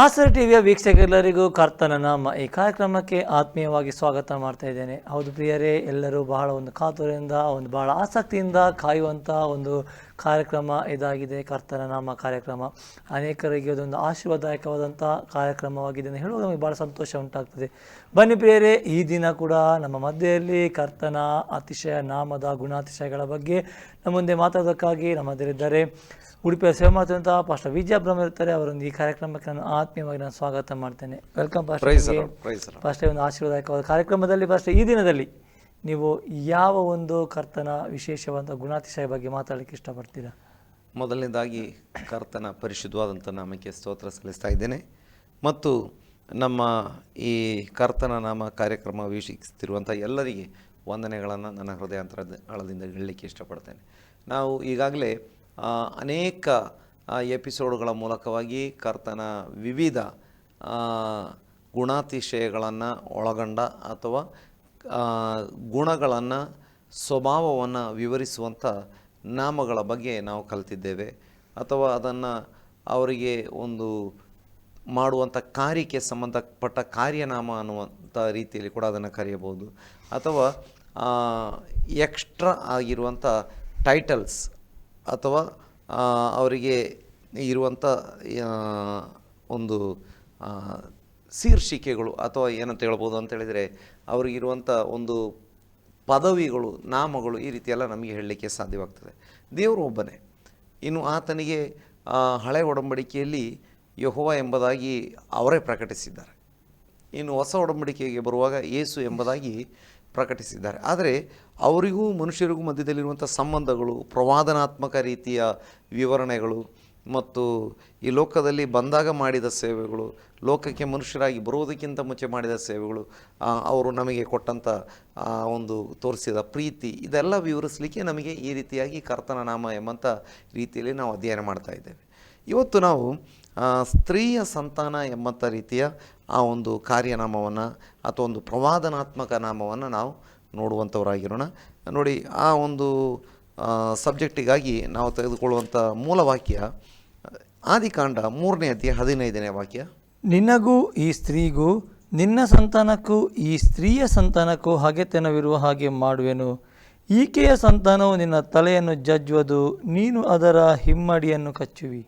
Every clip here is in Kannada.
ಆಸರ್ ಟಿವಿಯ ವೀಕ್ಷಕರೆಲ್ಲರಿಗೂ ಕರ್ತನ ನಾಮ. ಈ ಕಾರ್ಯಕ್ರಮಕ್ಕೆ ಆತ್ಮೀಯವಾಗಿ ಸ್ವಾಗತ ಮಾಡ್ತಾ ಇದ್ದೇನೆ. ಹೌದು ಪ್ರಿಯರೇ, ಎಲ್ಲರೂ ಬಹಳ ಒಂದು ಕಾತುರದಿಂದ, ಒಂದು ಬಹಳ ಆಸಕ್ತಿಯಿಂದ ಕಾಯುವಂಥ ಒಂದು ಕಾರ್ಯಕ್ರಮ ಇದಾಗಿದೆ, ಕರ್ತನ ನಾಮ ಕಾರ್ಯಕ್ರಮ. ಅನೇಕರಿಗೆ ಅದೊಂದು ಆಶೀರ್ವಾದದಾಯಕವಾದಂಥ ಕಾರ್ಯಕ್ರಮವಾಗಿದೆ ಅಂತ ಹೇಳುವಾಗ ನಮಗೆ ಭಾಳ ಸಂತೋಷ ಉಂಟಾಗ್ತದೆ. ಬನ್ನಿ ಪ್ರಿಯರೇ, ಈ ದಿನ ಕೂಡ ನಮ್ಮ ಮಧ್ಯೆಯಲ್ಲಿ ಕರ್ತನ ಅತಿಶಯ ನಾಮದ ಗುಣಾತಿಶಯಗಳ ಬಗ್ಗೆ ನಮ್ಮ ಮುಂದೆ ಮಾತಾಡೋದಕ್ಕಾಗಿ ನಮ್ಮ ಉಡುಪಿಯ ಸೇವೆ ಮಾಡ್ತಿರುವಂಥ ಪಾಸ್ಟರ್ ವಿಜಯ ಬ್ರಹ್ಮ ಇರ್ತಾರೆ ಅವರೊಂದು ಈ ಕಾರ್ಯಕ್ರಮಕ್ಕೆ ನಾನು ಆತ್ಮೀಯವಾಗಿ ನಾನು ಸ್ವಾಗತ ಮಾಡ್ತೇನೆ. Welcome pastor. ಪಾಸ್ಟರ್ ಒಂದು ಆಶೀರ್ವಾದಕವಾದ ಕಾರ್ಯಕ್ರಮದಲ್ಲಿ ಪಾಸ್ಟರ್ ಈ ದಿನದಲ್ಲಿ ನೀವು ಯಾವ ಒಂದು ಕರ್ತನ ವಿಶೇಷವಾದ ಗುಣಾತಿಶಯ ಬಗ್ಗೆ ಮಾತಾಡಲಿಕ್ಕೆ ಇಷ್ಟಪಡ್ತೀರಾ? ಮೊದಲನೇದಾಗಿ ಕರ್ತನ ಪರಿಶುದ್ಧವಾದಂಥ ನಾಮಕ್ಕೆ ಸ್ತೋತ್ರ ಸಲ್ಲಿಸ್ತಾ ಇದ್ದೇನೆ. ಮತ್ತು ನಮ್ಮ ಈ ಕರ್ತನ ನಾಮ ಕಾರ್ಯಕ್ರಮ ವೀಕ್ಷಿಸ್ತಿರುವಂಥ ಎಲ್ಲರಿಗೆ ವಂದನೆಗಳನ್ನು ನನ್ನ ಹೃದಯಾಂತರದ ಆಳದಿಂದ ಹೇಳಲಿಕ್ಕೆ ಇಷ್ಟಪಡ್ತೇನೆ. ನಾವು ಈಗಾಗಲೇ ಅನೇಕ ಎಪಿಸೋಡ್ಗಳ ಮೂಲಕವಾಗಿ ಕರ್ತನ ವಿವಿಧ ಗುಣಾತಿಶಯಗಳನ್ನು ಒಳಗೊಂಡ ಅಥವಾ ಗುಣಗಳನ್ನು, ಸ್ವಭಾವವನ್ನು ವಿವರಿಸುವಂಥ ನಾಮಗಳ ಬಗ್ಗೆ ನಾವು ಕಲಿತಿದ್ದೇವೆ. ಅಥವಾ ಅದನ್ನು ಅವರಿಗೆ ಒಂದು ಮಾಡುವಂಥ ಕಾರ್ಯಕ್ಕೆ ಸಂಬಂಧಪಟ್ಟ ಕಾರ್ಯನಾಮ ಅನ್ನುವಂಥ ರೀತಿಯಲ್ಲಿ ಕೂಡ ಅದನ್ನು ಕರೆಯಬಹುದು. ಅಥವಾ ಎಕ್ಸ್ಟ್ರಾ ಆಗಿರುವಂಥ ಟೈಟಲ್ಸ್ ಅಥವಾ ಅವರಿಗೆ ಇರುವಂಥ ಒಂದು ಶೀರ್ಷಿಕೆಗಳು ಅಥವಾ ಏನಂತ ಹೇಳ್ಬೋದು ಅಂತ ಹೇಳಿದರೆ ಅವರಿಗಿರುವಂಥ ಒಂದು ಪದವಿಗಳು, ನಾಮಗಳು ಈ ರೀತಿಯೆಲ್ಲ ನಮಗೆ ಹೇಳಲಿಕ್ಕೆ ಸಾಧ್ಯವಾಗ್ತದೆ. ದೇವರು ಒಬ್ಬನೇ. ಇನ್ನು ಆತನಿಗೆ ಹಳೆ ಒಡಂಬಡಿಕೆಯಲ್ಲಿ ಯಹೋವ ಎಂಬುದಾಗಿ ಅವರೇ ಪ್ರಕಟಿಸಿದ್ದಾರೆ. ಇನ್ನು ಹೊಸ ಒಡಂಬಡಿಕೆಗೆ ಬರುವಾಗ ಏಸು ಎಂಬುದಾಗಿ ಪ್ರಕಟಿಸಿದ್ದಾರೆ. ಆದರೆ ಅವರಿಗೂ ಮನುಷ್ಯರಿಗೂ ಮಧ್ಯದಲ್ಲಿರುವಂಥ ಸಂಬಂಧಗಳು, ಪ್ರವಾದನಾತ್ಮಕ ರೀತಿಯ ವಿವರಣೆಗಳು ಮತ್ತು ಈ ಲೋಕದಲ್ಲಿ ಬಂದಾಗ ಮಾಡಿದ ಸೇವೆಗಳು, ಲೋಕಕ್ಕೆ ಮನುಷ್ಯರಾಗಿ ಬರೋದಕ್ಕಿಂತ ಮುಂಚೆ ಮಾಡಿದ ಸೇವೆಗಳು ಅವರು ನಮಗೆ ಕೊಟ್ಟಂಥ ಒಂದು ತೋರಿಸಿದ ಪ್ರೀತಿ, ಇದೆಲ್ಲ ವಿವರಿಸಲಿಕ್ಕೆ ನಮಗೆ ಈ ರೀತಿಯಾಗಿ ಕರ್ತನ ನಾಮ ಎಂಬಂಥ ರೀತಿಯಲ್ಲಿ ನಾವು ಅಧ್ಯಯನ ಮಾಡ್ತಾ ಇದ್ದೇವೆ. ಇವತ್ತು ನಾವು ಸ್ತ್ರೀಯ ಸಂತಾನ ಎಂಬಂಥ ರೀತಿಯ ಆ ಒಂದು ಕಾರ್ಯನಾಮವನ್ನು ಅಥವಾ ಒಂದು ಪ್ರವಾದನಾತ್ಮಕ ನಾಮವನ್ನು ನಾವು ನೋಡುವಂಥವರಾಗಿರೋಣ. ನೋಡಿ ಆ ಒಂದು ಸಬ್ಜೆಕ್ಟಿಗಾಗಿ ನಾವು ತೆಗೆದುಕೊಳ್ಳುವಂಥ ಮೂಲ ವಾಕ್ಯ ಆದಿಕಾಂಡ ಮೂರನೇ ಅಧ್ಯಾಯ ಹದಿನೈದನೇ ವಾಕ್ಯ. ನಿನಗೂ ಈ ಸ್ತ್ರೀಗೂ ನಿನ್ನ ಸಂತಾನಕ್ಕೂ ಈ ಸ್ತ್ರೀಯ ಸಂತಾನಕ್ಕೂ ಹಗೆತನವಿರುವ ಹಾಗೆ ಮಾಡುವೆನು. ಈಕೆಯ ಸಂತಾನವು ನಿನ್ನ ತಲೆಯನ್ನು ಜಜ್ಜುವುದು ನೀನು ಅದರ ಹಿಮ್ಮಡಿಯನ್ನು ಕಚ್ಚುವಿ.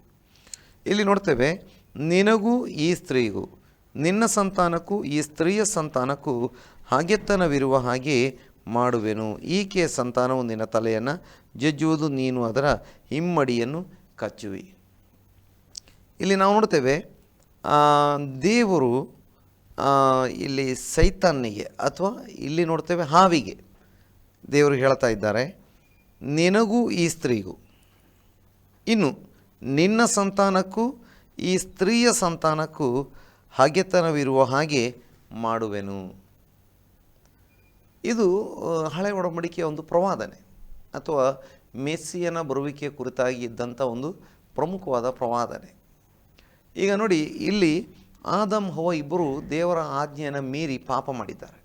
ಇಲ್ಲಿ ನೋಡ್ತೇವೆ ನಿನಗೂ ಈ ಸ್ತ್ರೀಗೂ ನಿನ್ನ ಸಂತಾನಕ್ಕೂ, ಈ ಸ್ತ್ರೀಯ ಸಂತಾನಕ್ಕೂ ಹಾಗೆತ್ತನವಿರುವ ಹಾಗೆ ಮಾಡುವೆನು. ಈಕೆಯ ಸಂತಾನವು ನಿನ್ನ ತಲೆಯನ್ನು ಜಜ್ಜುವುದು, ನೀನು ಅದರ ಹಿಮ್ಮಡಿಯನ್ನು ಕಚ್ಚುವಿ. ಇಲ್ಲಿ ನಾವು ನೋಡ್ತೇವೆ ದೇವರು ಇಲ್ಲಿ ಸೈತಾನಿಗೆ ಅಥವಾ ಇಲ್ಲಿ ನೋಡ್ತೇವೆ ಹಾವಿಗೆ ದೇವರು ಹೇಳ್ತಾ ಇದ್ದಾರೆ, ನಿನಗೂ ಈ ಸ್ತ್ರೀಗೂ. ಇನ್ನು ನಿನ್ನ ಸಂತಾನಕ್ಕೂ, ಈ ಸ್ತ್ರೀಯ ಸಂತಾನಕ್ಕೂ ಹಗೆತನವಿರುವ ಹಾಗೆ ಮಾಡುವೆನು. ಇದು ಹಳೆ ಒಡಂಬಡಿಕೆಯ ಒಂದು ಪ್ರವಾದನೆ ಅಥವಾ ಮೆಸ್ಸಿಯನ ಬರುವಿಕೆ ಕುರಿತಾಗಿ ಇದ್ದಂಥ ಒಂದು ಪ್ರಮುಖವಾದ ಪ್ರವಾದನೆ. ಈಗ ನೋಡಿ, ಇಲ್ಲಿ ಆದಮ್ ಹವ ಇಬ್ಬರು ದೇವರ ಆಜ್ಞೆಯನ್ನು ಮೀರಿ ಪಾಪ ಮಾಡಿದ್ದಾರೆ.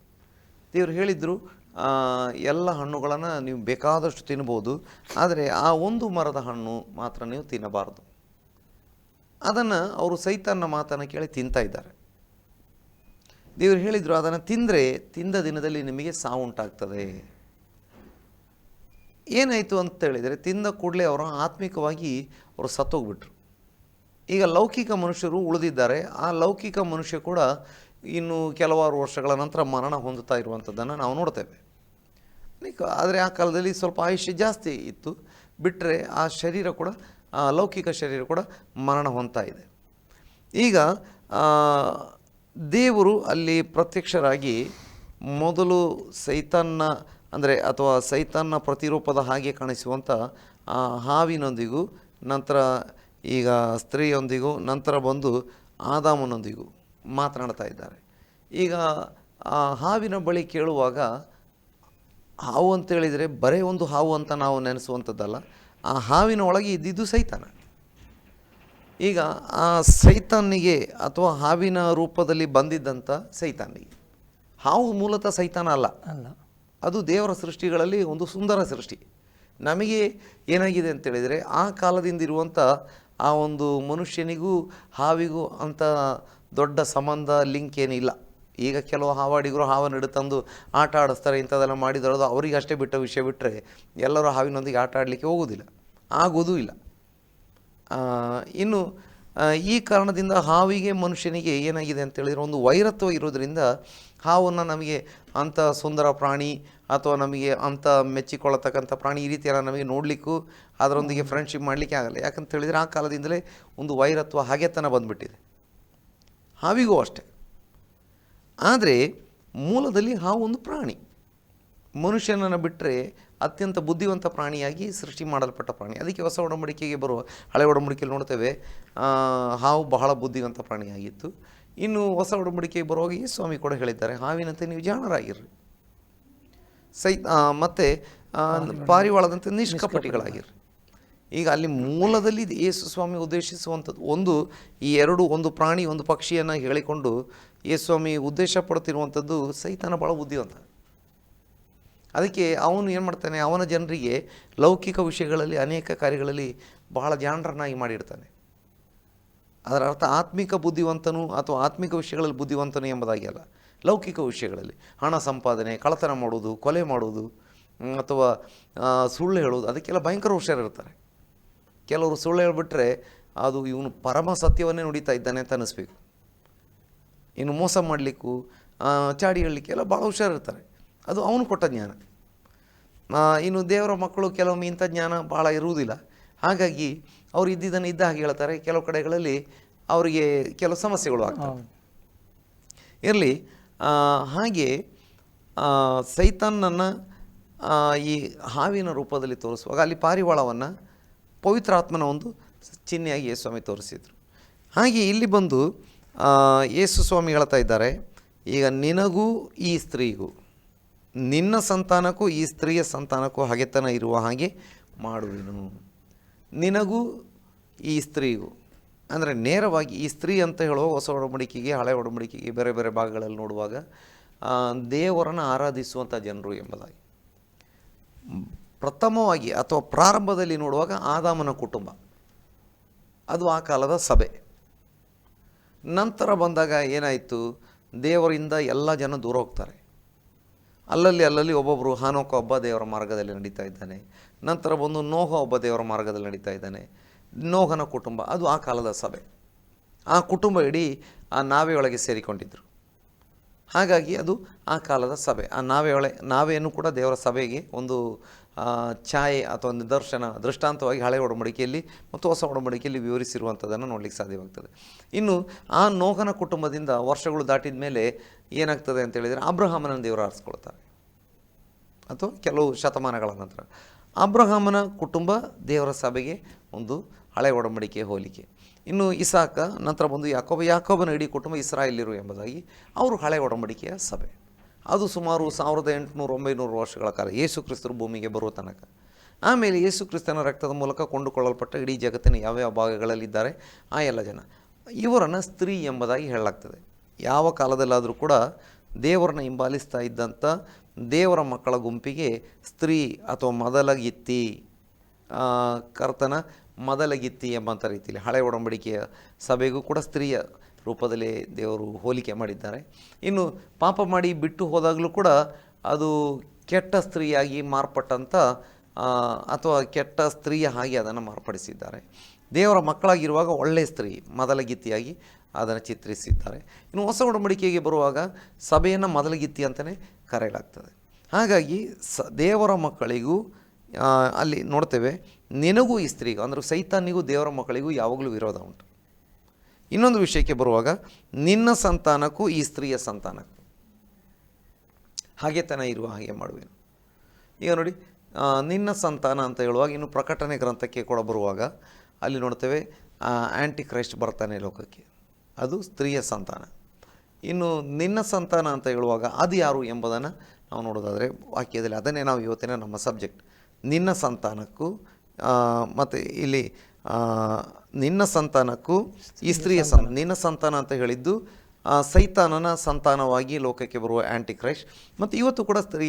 ದೇವರು ಹೇಳಿದರು ಎಲ್ಲ ಹಣ್ಣುಗಳನ್ನು ನೀವು ಬೇಕಾದಷ್ಟು ತಿನ್ಬೋದು, ಆದರೆ ಆ ಒಂದು ಮರದ ಹಣ್ಣು ಮಾತ್ರ ನೀವು ತಿನ್ನಬಾರದು. ಅದನ್ನು ಅವರು ಸೈತಾನ್ನ ಮಾತನ್ನು ಕೇಳಿ ತಿಂತಾ ಇದ್ದಾರೆ. ದೇವರು ಹೇಳಿದರು, ಅದನ್ನು ತಿಂದರೆ ತಿಂದ ದಿನದಲ್ಲಿ ನಿಮಗೆ ಸಾವು ಉಂಟಾಗ್ತದೆ. ಏನಾಯಿತು ಅಂತ ಹೇಳಿದರೆ, ತಿಂದ ಕೂಡಲೇ ಅವರು ಆತ್ಮಿಕವಾಗಿ ಅವರು ಸತ್ತೋಗ್ಬಿಟ್ರು. ಈಗ ಲೌಕಿಕ ಮನುಷ್ಯರು ಉಳಿದಿದ್ದಾರೆ. ಆ ಲೌಕಿಕ ಮನುಷ್ಯ ಕೂಡ ಇನ್ನು ಕೆಲವಾರು ವರ್ಷಗಳ ನಂತರ ಮರಣ ಹೊಂದುತ್ತಾ ಇರುವಂಥದ್ದನ್ನು ನಾವು ನೋಡ್ತೇವೆ. ಆದರೆ ಆ ಕಾಲದಲ್ಲಿ ಸ್ವಲ್ಪ ಆಯುಷ್ಯ ಜಾಸ್ತಿ ಇತ್ತು. ಬಿಟ್ಟರೆ ಆ ಶರೀರ ಕೂಡ ಆ ಲೌಕಿಕ ಶರೀರ ಕೂಡ ಮರಣ ಹೊಂತಾ ಇದೆ. ಈಗ ದೇವರು ಅಲ್ಲಿ ಪ್ರತ್ಯಕ್ಷರಾಗಿ ಮೊದಲು ಸೈತಾನ್ನ ಅಂದರೆ ಅಥವಾ ಸೈತಾನ್ನ ಪ್ರತಿರೂಪದ ಹಾಗೆ ಕಾಣಿಸುವಂಥ ಹಾವಿನೊಂದಿಗೂ, ನಂತರ ಈಗ ಸ್ತ್ರೀಯೊಂದಿಗೂ, ನಂತರ ಬಂದು ಆದಾಮನೊಂದಿಗೂ ಮಾತನಾಡ್ತಾ ಇದ್ದಾರೆ. ಈಗ, ಆ ಹಾವಿನ ಬಳಿ ಕೇಳುವಾಗ ಹಾವು ಅಂತೇಳಿದರೆ ಬರೇ ಒಂದು ಹಾವು ಅಂತ ನಾವು ನೆನೆಸುವಂಥದ್ದಲ್ಲ ಆ ಹಾವಿನ ಒಳಗೆ ಇದ್ದಿದ್ದು ಸೈತಾನ. ಈಗ ಆ ಸೈತಾನಿಗೆ ಅಥವಾ ಹಾವಿನ ರೂಪದಲ್ಲಿ ಬಂದಿದ್ದಂಥ ಸೈತಾನಿಗೆ ಹಾವು ಮೂಲತಃ ಸೈತಾನ ಅಲ್ಲ. ಅಲ್ಲ. ಅದು ದೇವರ ಸೃಷ್ಟಿಗಳಲ್ಲಿ ಒಂದು ಸುಂದರ ಸೃಷ್ಟಿ. ನಮಗೆ ಏನಾಗಿದೆ ಅಂತೇಳಿದರೆ ಆ ಕಾಲದಿಂದ ಇರುವಂಥ ಆ ಒಂದು ಮನುಷ್ಯನಿಗೂ ಹಾವಿಗೂ ಅಂಥ ದೊಡ್ಡ ಸಂಬಂಧ ಲಿಂಕ್ ಏನಿಲ್ಲ. ಈಗ ಕೆಲವು ಹಾವಾಡಿಗರು ಹಾವನ್ನು ಹಿಡಿದು ತಂದು ಆಟ ಆಡಿಸ್ತಾರೆ, ಇಂಥದ್ದೆಲ್ಲ ಮಾಡಿದ್ರು ಅವರಿಗೆ ಅಷ್ಟೇ ಬಿಟ್ಟ ವಿಷಯ ಬಿಟ್ಟರೆ ಎಲ್ಲರೂ ಹಾವಿನೊಂದಿಗೆ ಆಟ ಆಡಲಿಕ್ಕೆ ಹೋಗೋದಿಲ್ಲ ಆಗೋದೂ ಇಲ್ಲ. ಇನ್ನು ಈ ಕಾರಣದಿಂದ ಹಾವಿಗೆ ಮನುಷ್ಯನಿಗೆ ಏನಾಗಿದೆ ಅಂತ ಹೇಳಿದ್ರೆ ಒಂದು ವೈರತ್ವ ಇರೋದ್ರಿಂದ ಹಾವನ್ನು ನಮಗೆ ಅಂಥ ಸುಂದರ ಪ್ರಾಣಿ ಅಥವಾ ನಮಗೆ ಅಂಥ ಮೆಚ್ಚಿಕೊಳ್ಳತಕ್ಕಂಥ ಪ್ರಾಣಿ ಈ ರೀತಿಯೆಲ್ಲ ನಮಗೆ ನೋಡಲಿಕ್ಕೂ ಅದರೊಂದಿಗೆ ಫ್ರೆಂಡ್ಶಿಪ್ ಮಾಡಲಿಕ್ಕೆ ಆಗಲ್ಲ. ಯಾಕಂತ ಹೇಳಿದರೆ ಆ ಕಾಲದಿಂದಲೇ ಒಂದು ವೈರತ್ವ ಹಾಗೆತನ ಬಂದುಬಿಟ್ಟಿದೆ. ಹಾವಿಗೂ ಅಷ್ಟೇ. ಆದರೆ ಮೂಲದಲ್ಲಿ ಹಾವು ಒಂದು ಪ್ರಾಣಿ ಮನುಷ್ಯನನ್ನು ಬಿಟ್ಟರೆ ಅತ್ಯಂತ ಬುದ್ಧಿವಂತ ಪ್ರಾಣಿಯಾಗಿ ಸೃಷ್ಟಿ ಮಾಡಲ್ಪಟ್ಟ ಪ್ರಾಣಿ. ಅದಕ್ಕೆ ಹೊಸ ಒಡಂಬಡಿಕೆಗೆ ಬರುವ ಹಳೆ ಒಡಂಬಡಿಕೆಯಲ್ಲಿ ನೋಡ್ತೇವೆ ಹಾವು ಬಹಳ ಬುದ್ಧಿವಂತ ಪ್ರಾಣಿಯಾಗಿತ್ತು. ಇನ್ನು ಹೊಸ ಒಡಂಬಡಿಕೆಗೆ ಬರುವಾಗ ಈ ಸ್ವಾಮಿ ಕೂಡ ಹೇಳಿದ್ದಾರೆ ಹಾವಿನಂತೆ ನೀವು ಜಾಣರಾಗಿರ್ರಿ. ಸೈ ಮತ್ತು ಪಾರಿವಾಳದಂತೆ ನಿಷ್ಕಪಟಿಗಳಾಗಿರ್ರಿ. ಈಗ ಅಲ್ಲಿ ಮೂಲದಲ್ಲಿ ಯೇಸು ಸ್ವಾಮಿ ಉದ್ದೇಶಿಸುವಂಥದ್ದು ಒಂದು ಈ ಎರಡು ಒಂದು ಪ್ರಾಣಿ ಒಂದು ಪಕ್ಷಿಯನ್ನು ಹೇಳಿಕೊಂಡು ಯೇಸು ಸ್ವಾಮಿ ಉದ್ದೇಶ ಪಡ್ತಿರುವಂಥದ್ದು ಸೈತಾನ ಭಾಳ ಬುದ್ಧಿವಂತ. ಅದಕ್ಕೆ ಅವನು ಏನು ಮಾಡ್ತಾನೆ, ಅವನ ಜನರಿಗೆ ಲೌಕಿಕ ವಿಷಯಗಳಲ್ಲಿ, ಅನೇಕ ಕಾರ್ಯಗಳಲ್ಲಿ ಬಹಳ ಜಾಣರನ್ನಾಗಿ ಮಾಡಿರ್ತಾನೆ. ಅದರ ಅರ್ಥ ಆತ್ಮಿಕ ಬುದ್ಧಿವಂತನು ಅಥವಾ ಆತ್ಮಿಕ ವಿಷಯಗಳಲ್ಲಿ ಬುದ್ಧಿವಂತನು ಎಂಬುದಾಗಿ ಅಲ್ಲ. ಲೌಕಿಕ ವಿಷಯಗಳಲ್ಲಿ ಹಣ ಸಂಪಾದನೆ ಕಳತನ ಮಾಡೋದು ಕೊಲೆ ಮಾಡೋದು ಅಥವಾ ಸುಳ್ಳು ಹೇಳೋದು ಅದಕ್ಕೆಲ್ಲ ಭಯಂಕರ ಹುಷಾರಿರ್ತಾರೆ ಕೆಲವರು ಸುಳ್ಳು ಹೇಳಿಬಿಟ್ರೆ ಅದು ಇವನು ಪರಮ ಸತ್ಯವನ್ನೇ ನುಡಿತಾ ಇದ್ದಾನೆ ಅಂತ ಅನ್ನಿಸ್ಬೇಕು. ಇನ್ನು ಮೋಸ ಮಾಡಲಿಕ್ಕೂ ಚಾಡಿ ಹೇಳಲಿಕ್ಕೆ ಎಲ್ಲ ಭಾಳ ಹುಷಾರಿರ್ತಾರೆ. ಅದು ಅವನು ಕೊಟ್ಟ ಜ್ಞಾನ. ಇನ್ನು ದೇವರ ಮಕ್ಕಳು ಕೆಲವೊಮ್ಮೆ ಇಂಥ ಜ್ಞಾನ ಭಾಳ ಇರುವುದಿಲ್ಲ. ಹಾಗಾಗಿ ಅವ್ರು ಇದ್ದಿದ್ದನ್ನು ಇದ್ದ ಹಾಗೆ ಹೇಳ್ತಾರೆ. ಕೆಲವು ಕಡೆಗಳಲ್ಲಿ ಅವರಿಗೆ ಕೆಲವು ಸಮಸ್ಯೆಗಳು ಆಗ್ತವೆ. ಇರಲಿ ಹಾಗೆ ಸೈತಾನನ್ನು ಈ ಹಾವಿನ ರೂಪದಲ್ಲಿ ತೋರಿಸುವಾಗ ಅಲ್ಲಿ ಪಾರಿವಾಳವನ್ನು ಪವಿತ್ರಾತ್ಮನ ಒಂದು ಚಿಹ್ನೆಯಾಗಿ ಸ್ವಾಮಿ ತೋರಿಸಿದರು. ಹಾಗೆ ಇಲ್ಲಿ ಬಂದು ಯೇಸು ಸ್ವಾಮಿ ಹೇಳ್ತಾ ಇದ್ದಾರೆ, ಈಗ ನಿನಗೂ ಈ ಸ್ತ್ರೀಗೂ, ನಿನ್ನ ಸಂತಾನಕ್ಕೂ, ಈ ಸ್ತ್ರೀಯ ಸಂತಾನಕ್ಕೂ ಹಗೆತನ ಇರುವ ಹಾಗೆ ಮಾಡುವೆನು ನಿನಗೂ ಈ ಸ್ತ್ರೀಗೂ, ಅಂದರೆ ನೇರವಾಗಿ ಈ ಸ್ತ್ರೀ ಅಂತ ಹೇಳುವ ಹೊಸ ಒಡಂಬಡಿಕೆಗೆ, ಹಳೆ ಒಡಂಬಡಿಕೆಗೆ ಬೇರೆ ಬೇರೆ ಭಾಗಗಳಲ್ಲಿ ನೋಡುವಾಗ ದೇವರನ್ನು ಆರಾಧಿಸುವಂಥ ಜನರು ಎಂಬುದಾಗಿ. ಪ್ರಥಮವಾಗಿ ಅಥವಾ ಪ್ರಾರಂಭದಲ್ಲಿ ನೋಡುವಾಗ ಆದಾಮನ ಕುಟುಂಬ. ಅದು ಆ ಕಾಲದ ಸಭೆ. ನಂತರ ಬಂದಾಗ ಏನಾಯಿತು? ದೇವರಿಂದ ಎಲ್ಲ ಜನ ದೂರ ಹೋಗ್ತಾರೆ. ಅಲ್ಲಲ್ಲಿ ಅಲ್ಲಲ್ಲಿ ಒಬ್ಬೊಬ್ಬರು ಹಾನೋಕ ಒಬ್ಬ ದೇವರ ಮಾರ್ಗದಲ್ಲಿ ನಡೀತಾ ಇದ್ದಾನೆ. ನಂತರ ಬಂದು ನೋಹ ಒಬ್ಬ ದೇವರ ಮಾರ್ಗದಲ್ಲಿ ನಡೀತಾ ಇದ್ದಾನೆ. ನೋಹನ ಕುಟುಂಬ, ಅದು ಆ ಕಾಲದ ಸಭೆ. ಆ ಕುಟುಂಬ ಇಡೀ ಆ ನಾವೆಯೊಳಗೆ ಸೇರಿಕೊಂಡಿದ್ದರು ಹಾಗಾಗಿ ಅದು ಆ ಕಾಲದ ಸಭೆ. ಆ ನಾವೆಯೊಳೆ ನಾವೆಯನ್ನು ಕೂಡ ದೇವರ ಸಭೆಗೆ ಒಂದು ಛಾಯೆ ಅಥವಾ ನಿದರ್ಶನ, ದೃಷ್ಟಾಂತವಾಗಿ ಹಳೆ ಒಡಂಬಡಿಕೆಯಲ್ಲಿ ಮತ್ತು ಹೊಸ ಒಡಂಬಡಿಕೆಯಲ್ಲಿ ವಿವರಿಸಿರುವಂಥದ್ದನ್ನು ನೋಡಲಿಕ್ಕೆ ಸಾಧ್ಯವಾಗ್ತದೆ. ಇನ್ನು ಆ ನೋಹನ ಕುಟುಂಬದಿಂದ ವರ್ಷಗಳು ದಾಟಿದ ಮೇಲೆ ಏನಾಗ್ತದೆ ಅಂತ ಹೇಳಿದರೆ ಅಬ್ರಹಾಮನ ದೇವರು ಆರಿಸ್ಕೊಳ್ತಾರೆ. ಅಥವಾ ಕೆಲವು ಶತಮಾನಗಳ ನಂತರ. ಅಬ್ರಹಾಮನ ಕುಟುಂಬ ದೇವರ ಸಭೆಗೆ ಒಂದು ಹಳೆ ಒಡಂಬಡಿಕೆ ಹೋಲಿಕೆ. ಇನ್ನು ಇಸಾಕ, ನಂತರ ಬಂದು ಯಾಕೋಬ, ಯಾಕೋಬನ ಇಡೀ ಕುಟುಂಬ ಇಸ್ರಾಯೇಲಿರು ಎಂಬುದಾಗಿ ಅವರು ಹಳೆ ಒಡಂಬಡಿಕೆಯ ಸಭೆ. ಅದು ಸುಮಾರು ಸಾವಿರದ ಎಂಟುನೂರು, ಒಂಬೈನೂರು ವರ್ಷಗಳ ಕಾಲ ಯೇಸು ಕ್ರಿಸ್ತರು ಭೂಮಿಗೆ ಬರುವ ತನಕ. ಆಮೇಲೆ ಯೇಸು ಕ್ರಿಸ್ತನ ರಕ್ತದ ಮೂಲಕ ಕೊಂಡುಕೊಳ್ಳಲ್ಪಟ್ಟ ಇಡೀ ಜಗತ್ತಿನ ಯಾವ್ಯಾವ ಭಾಗಗಳಲ್ಲಿದ್ದಾರೆ? ಆ ಎಲ್ಲ ಜನ. ಇವರನ್ನು ಸ್ತ್ರೀ ಎಂಬುದಾಗಿ ಹೇಳಲಾಗ್ತದೆ. ಯಾವ ಕಾಲದಲ್ಲಾದರೂ ಕೂಡ ದೇವರನ್ನ ಹಿಂಬಾಲಿಸ್ತಾ ಇದ್ದಂಥ ದೇವರ ಮಕ್ಕಳ ಗುಂಪಿಗೆ ಸ್ತ್ರೀ ಅಥವಾ ಮೊದಲಗಿತ್ತಿ ಕರ್ತನ ಮೊದಲಗಿತ್ತಿ ಎಂಬಂಥ ರೀತಿಯಲ್ಲಿ ಹಳೆ ಒಡಂಬಡಿಕೆಯ ಸಭೆಗೂ ಕೂಡ ಸ್ತ್ರೀಯ ರೂಪದಲ್ಲಿ ದೇವರು ಹೋಲಿಕೆ ಮಾಡಿದ್ದಾರೆ. ಇನ್ನು ಪಾಪ ಮಾಡಿ ಬಿಟ್ಟು ಹೋದಾಗಲೂ ಕೂಡ ಅದು ಕೆಟ್ಟ ಸ್ತ್ರೀಯಾಗಿ ಮಾರ್ಪಟ್ಟಂಥ ಅಥವಾ ಕೆಟ್ಟ ಸ್ತ್ರೀಯ ಹಾಗೆ ಅದನ್ನು ಮಾರ್ಪಡಿಸಿದ್ದಾರೆ. ದೇವರ ಮಕ್ಕಳಾಗಿರುವಾಗ ಒಳ್ಳೆಯ ಸ್ತ್ರೀ, ಮೊದಲಗಿತ್ತಿಯಾಗಿ ಅದನ್ನು ಚಿತ್ರಿಸಿದ್ದಾರೆ. ಇನ್ನು ಹೊಸ ಒಡಂಬಡಿಕೆಗೆ ಬರುವಾಗ ಸಭೆಯನ್ನು ಮೊದಲಗಿತ್ತಿ ಅಂತಲೇ ಕರೆಯಲಾಗ್ತದೆ. ಹಾಗಾಗಿ ಸ, ದೇವರ ಮಕ್ಕಳಿಗೂ ಅಲ್ಲಿ ನೋಡ್ತೇವೆ, ನಿನಗೂ ಈ ಸ್ತ್ರೀಗೂ, ಅಂದರೆ ಸೈತಾನಿಗೂ ದೇವರ ಮಕ್ಕಳಿಗೂ ಯಾವಾಗಲೂ ವಿರೋಧ ಉಂಟು. ಇನ್ನೊಂದು ವಿಷಯಕ್ಕೆ ಬರುವಾಗ, ನಿನ್ನ ಸಂತಾನಕ್ಕೂ ಈ ಸ್ತ್ರೀಯ ಸಂತಾನಕ್ಕೂ. ಹಾಗೆ ತನ ಇರುವ ಹಾಗೆ ಮಾಡುವೆನು. ಈಗ ನೋಡಿ ನಿನ್ನ ಸಂತಾನ ಅಂತ ಹೇಳುವಾಗ ಇನ್ನು ಪ್ರಕಟಣೆ ಗ್ರಂಥಕ್ಕೆ ಕೂಡ ಬರುವಾಗ, ಅಲ್ಲಿ ನೋಡ್ತೇವೆ ಆ್ಯಂಟಿ ಕ್ರೈಸ್ಟ್ ಬರ್ತಾನೆ ಲೋಕಕ್ಕೆ. ಅದು ಸ್ತ್ರೀಯ ಸಂತಾನ. ಇನ್ನು ನಿನ್ನ ಸಂತಾನ ಅಂತ ಹೇಳುವಾಗ ಅದು ಯಾರು ಎಂಬುದನ್ನು ನಾವು ನೋಡೋದಾದರೆ, ವಾಕ್ಯದಲ್ಲಿ ಅದನ್ನೇ ನಾವು ಇವತ್ತಿನ ನಮ್ಮ ಸಬ್ಜೆಕ್ಟ್. ನಿನ್ನ ಸಂತಾನಕ್ಕೂ ಮತ್ತು ಇಲ್ಲಿ ನಿನ್ನ ಸಂತಾನಕ್ಕೂ ಈ ಸ್ತ್ರೀಯ ಸಂ ನಿನ್ನ ಸಂತಾನ ಅಂತ ಹೇಳಿದ್ದು ಆ, ಸೈತಾನನ ಸಂತಾನವಾಗಿ ಲೋಕಕ್ಕೆ ಬರುವ ಆ್ಯಂಟಿ ಕ್ರೈಸ್ಟ್ ಮತ್ತು ಇವತ್ತು ಕೂಡ ಸ್ತ್ರೀ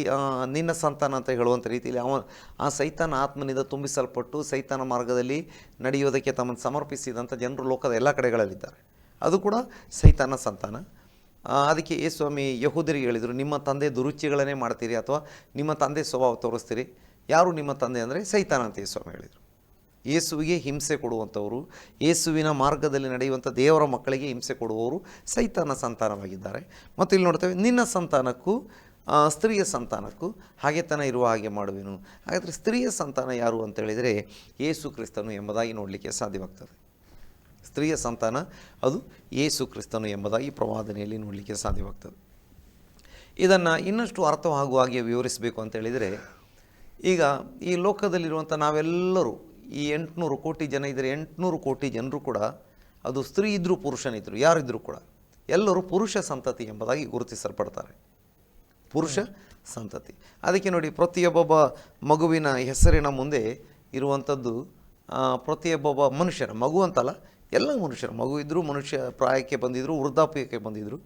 ನಿನ್ನ ಸಂತಾನ ಅಂತ ಹೇಳುವಂಥ ರೀತಿಯಲ್ಲಿ ಅವ ಆ ಸೈತಾನ ಆತ್ಮನಿಂದ ತುಂಬಿಸಲ್ಪಟ್ಟು ಸೈತಾನ ಮಾರ್ಗದಲ್ಲಿ ನಡೆಯೋದಕ್ಕೆ ತಮ್ಮನ್ನು ಸಮರ್ಪಿಸಿದಂಥ ಜನರು ಲೋಕದ ಎಲ್ಲ ಕಡೆಗಳಲ್ಲಿದ್ದಾರೆ. ಅದು ಕೂಡ ಸೈತಾನ ಸಂತಾನ. ಅದಕ್ಕೆ ಏ ಸ್ವಾಮಿ ಯಹೂದರಿಗೆ ಹೇಳಿದರು ನಿಮ್ಮ ತಂದೆ ದುರುಚಿಗಳನ್ನೇ ಮಾಡ್ತೀರಿ ಅಥವಾ ನಿಮ್ಮ ತಂದೆ ಸ್ವಭಾವ ತೋರಿಸ್ತೀರಿ? ಯಾರು ನಿಮ್ಮ ತಂದೆ ಅಂದರೆ ಸೈತಾನ ಅಂತ ಯೇಸು ಸ್ವಾಮಿ ಹೇಳಿದರು. ಯೇಸುವಿಗೆ ಹಿಂಸೆ ಕೊಡುವಂಥವರು, ಯೇಸುವಿನ ಮಾರ್ಗದಲ್ಲಿ ನಡೆಯುವಂಥ ದೇವರ ಮಕ್ಕಳಿಗೆ ಹಿಂಸೆ ಕೊಡುವವರು ಸೈತಾನ ಸಂತಾನವಾಗಿದ್ದಾರೆ. ಮತ್ತು ಇಲ್ಲಿ ನೋಡ್ತೇವೆ, ನಿನ್ನ ಸಂತಾನಕ್ಕೂ ಸ್ತ್ರೀಯ ಸಂತಾನಕ್ಕೂ ಹಾಗೆ ತನ ಇರುವ ಹಾಗೆ ಮಾಡುವೆನು. ಹಾಗಾದರೆ ಸ್ತ್ರೀಯ ಸಂತಾನ ಯಾರು ಅಂತ ಹೇಳಿದರೆ ಯೇಸು ಕ್ರಿಸ್ತನು ಎಂಬುದಾಗಿ ನೋಡಲಿಕ್ಕೆ ಸಾಧ್ಯವಾಗ್ತದೆ. ಸ್ತ್ರೀಯ ಸಂತಾನ ಅದು ಯೇಸು ಕ್ರಿಸ್ತನು ಎಂಬುದಾಗಿ ಪ್ರವಾದನೆಯಲ್ಲಿ ನೋಡಲಿಕ್ಕೆ ಸಾಧ್ಯವಾಗ್ತದೆ. ಇದನ್ನು ಇನ್ನಷ್ಟು ಅರ್ಥವಾಗುವ ಹಾಗೆ ವಿವರಿಸಬೇಕು ಅಂತ ಹೇಳಿದರೆ, ಈಗ ಈ ಲೋಕದಲ್ಲಿರುವಂಥ ನಾವೆಲ್ಲರೂ ಈ ಎಂಟುನೂರು ಕೋಟಿ ಜನ ಇದ್ದರೆ ಎಂಟುನೂರು ಕೋಟಿ ಜನರು ಕೂಡ ಅದು ಸ್ತ್ರೀ ಇದ್ದರೂ ಪುರುಷನಿದ್ದರು ಯಾರಿದ್ದರೂ ಕೂಡ ಎಲ್ಲರೂ ಪುರುಷ ಸಂತತಿ ಎಂಬುದಾಗಿ ಗುರುತಿಸಲ್ಪಡ್ತಾರೆ. ಪುರುಷ ಸಂತತಿ. ಅದಕ್ಕೆ ನೋಡಿ ಪ್ರತಿಯೊಬ್ಬೊಬ್ಬ ಮಗುವಿನ ಹೆಸರಿನ ಮುಂದೆ ಇರುವಂಥದ್ದು ಪ್ರತಿಯೊಬ್ಬೊಬ್ಬ ಮನುಷ್ಯರ ಮಗು ಅಂತಲ್ಲ ಎಲ್ಲ ಮನುಷ್ಯರ ಮಗು ಇದ್ದರೂ ಮನುಷ್ಯ ಪ್ರಾಯಕ್ಕೆ ಬಂದಿದ್ದರು ವೃದ್ಧಾಪ್ಯಕ್ಕೆ ಬಂದಿದ್ದರು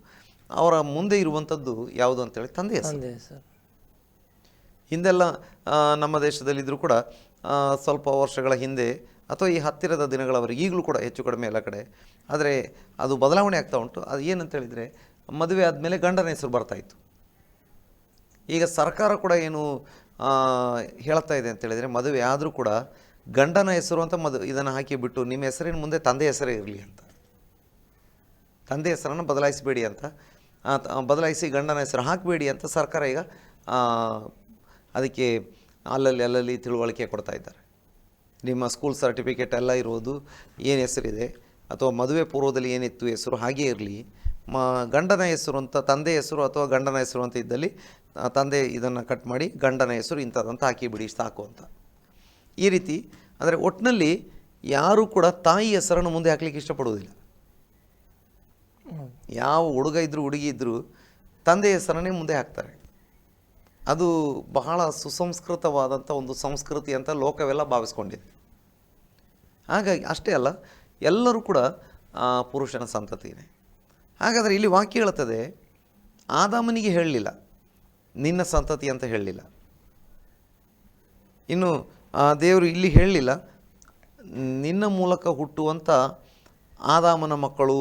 ಅವರ ಮುಂದೆ ಇರುವಂಥದ್ದು ಯಾವುದು ಅಂತೇಳಿ ತಂದೆ ಹೆಸರು. ತಂದೆ ಸರ್ ಹಿಂದೆಲ್ಲ ನಮ್ಮ ದೇಶದಲ್ಲಿದ್ದರೂ ಕೂಡ ಸ್ವಲ್ಪ ವರ್ಷಗಳ ಹಿಂದೆ ಅಥವಾ ಈ ಹತ್ತಿರದ ದಿನಗಳವರೆಗೆ, ಈಗಲೂ ಕೂಡ ಹೆಚ್ಚು ಕಡಿಮೆ ಎಲ್ಲ ಕಡೆ. ಆದರೆ ಅದು ಬದಲಾವಣೆ ಆಗ್ತಾ ಉಂಟು. ಅದು ಏನಂತೇಳಿದರೆ ಮದುವೆ ಆದಮೇಲೆ ಗಂಡನ ಹೆಸರು ಬರ್ತಾಯಿತ್ತು ಈಗ ಸರ್ಕಾರ ಕೂಡ ಏನು ಹೇಳ್ತಾ ಇದೆ ಅಂತೇಳಿದರೆ ಮದುವೆ ಆದರೂ ಕೂಡ ಗಂಡನ ಹೆಸರು ಅಂತ ಮದು, ಇದನ್ನು ಹಾಕಿಬಿಟ್ಟು ನಿಮ್ಮ ಹೆಸರಿನ ಮುಂದೆ ತಂದೆ ಹೆಸರೇ ಇರಲಿ ಅಂತ. ತಂದೆ ಹೆಸರನ್ನು ಬದಲಾಯಿಸಬೇಡಿ ಅಂತ. ಬದಲಾಯಿಸಿ ಗಂಡನ ಹೆಸರು ಹಾಕಬೇಡಿ ಅಂತ ಸರ್ಕಾರ ಈಗ ಅದಕ್ಕೆ ಅಲ್ಲಲ್ಲಿ ಅಲ್ಲಲ್ಲಿ ತಿಳುವಳಿಕೆ ಕೊಡ್ತಾ ಇದ್ದಾರೆ. ನಿಮ್ಮ ಸ್ಕೂಲ್ ಸರ್ಟಿಫಿಕೇಟ್ ಎಲ್ಲ ಇರೋದು ಏನು ಹೆಸರಿದೆ? ಅಥವಾ ಮದುವೆ ಪೂರ್ವದಲ್ಲಿ ಏನಿತ್ತು ಹೆಸರು? ಹಾಗೇ ಇರಲಿ. ಮ ಗಂಡನ ಹೆಸರು ಅಂತ ತಂದೆ ಹೆಸರು ಅಥವಾ ಗಂಡನ ಹೆಸರು ಅಂತ ಇದ್ದಲ್ಲಿ ತಂದೆ ಇದನ್ನು ಕಟ್ ಮಾಡಿ ಗಂಡನ ಹೆಸರು ಇಂಥದ್ದಂತ ಹಾಕಿಬಿಡಿ ಸಾಕು ಅಂತ. ಈ ರೀತಿ ಅಂದರೆ ಒಟ್ಟಿನಲ್ಲಿ ಯಾರೂ ಕೂಡ ತಾಯಿ ಹೆಸರನ್ನು ಮುಂದೆ ಹಾಕ್ಲಿಕ್ಕೆ ಇಷ್ಟಪಡುವುದಿಲ್ಲ. ಯಾವ ಹುಡುಗ ಇದ್ದರೂ ಹುಡುಗಿ ಇದ್ದರೂ ತಂದೆ ಹೆಸರನ್ನೇ ಮುಂದೆ ಹಾಕ್ತಾರೆ. ಅದು ಬಹಳ ಸುಸಂಸ್ಕೃತವಾದಂಥ ಒಂದು ಸಂಸ್ಕೃತಿ ಅಂತ ಲೋಕವೆಲ್ಲ ಭಾವಿಸ್ಕೊಂಡಿದೆ. ಹಾಗಾಗಿ ಅಷ್ಟೇ ಅಲ್ಲ, ಎಲ್ಲರೂ ಕೂಡ ಪುರುಷನ ಸಂತತಿನೇ. ಹಾಗಾದರೆ ಇಲ್ಲಿ ವಾಕ್ಯ ಹೇಳ್ತದೆ, ಆದಾಮನಿಗೆ ಹೇಳಲಿಲ್ಲ, ನಿನ್ನ ಸಂತತಿ ಅಂತ ಹೇಳಲಿಲ್ಲ. ಇನ್ನು ದೇವರು ಇಲ್ಲಿ ಹೇಳಲಿಲ್ಲ, ನಿನ್ನ ಮೂಲಕ ಹುಟ್ಟುವಂಥ ಆದಾಮನ ಮಕ್ಕಳು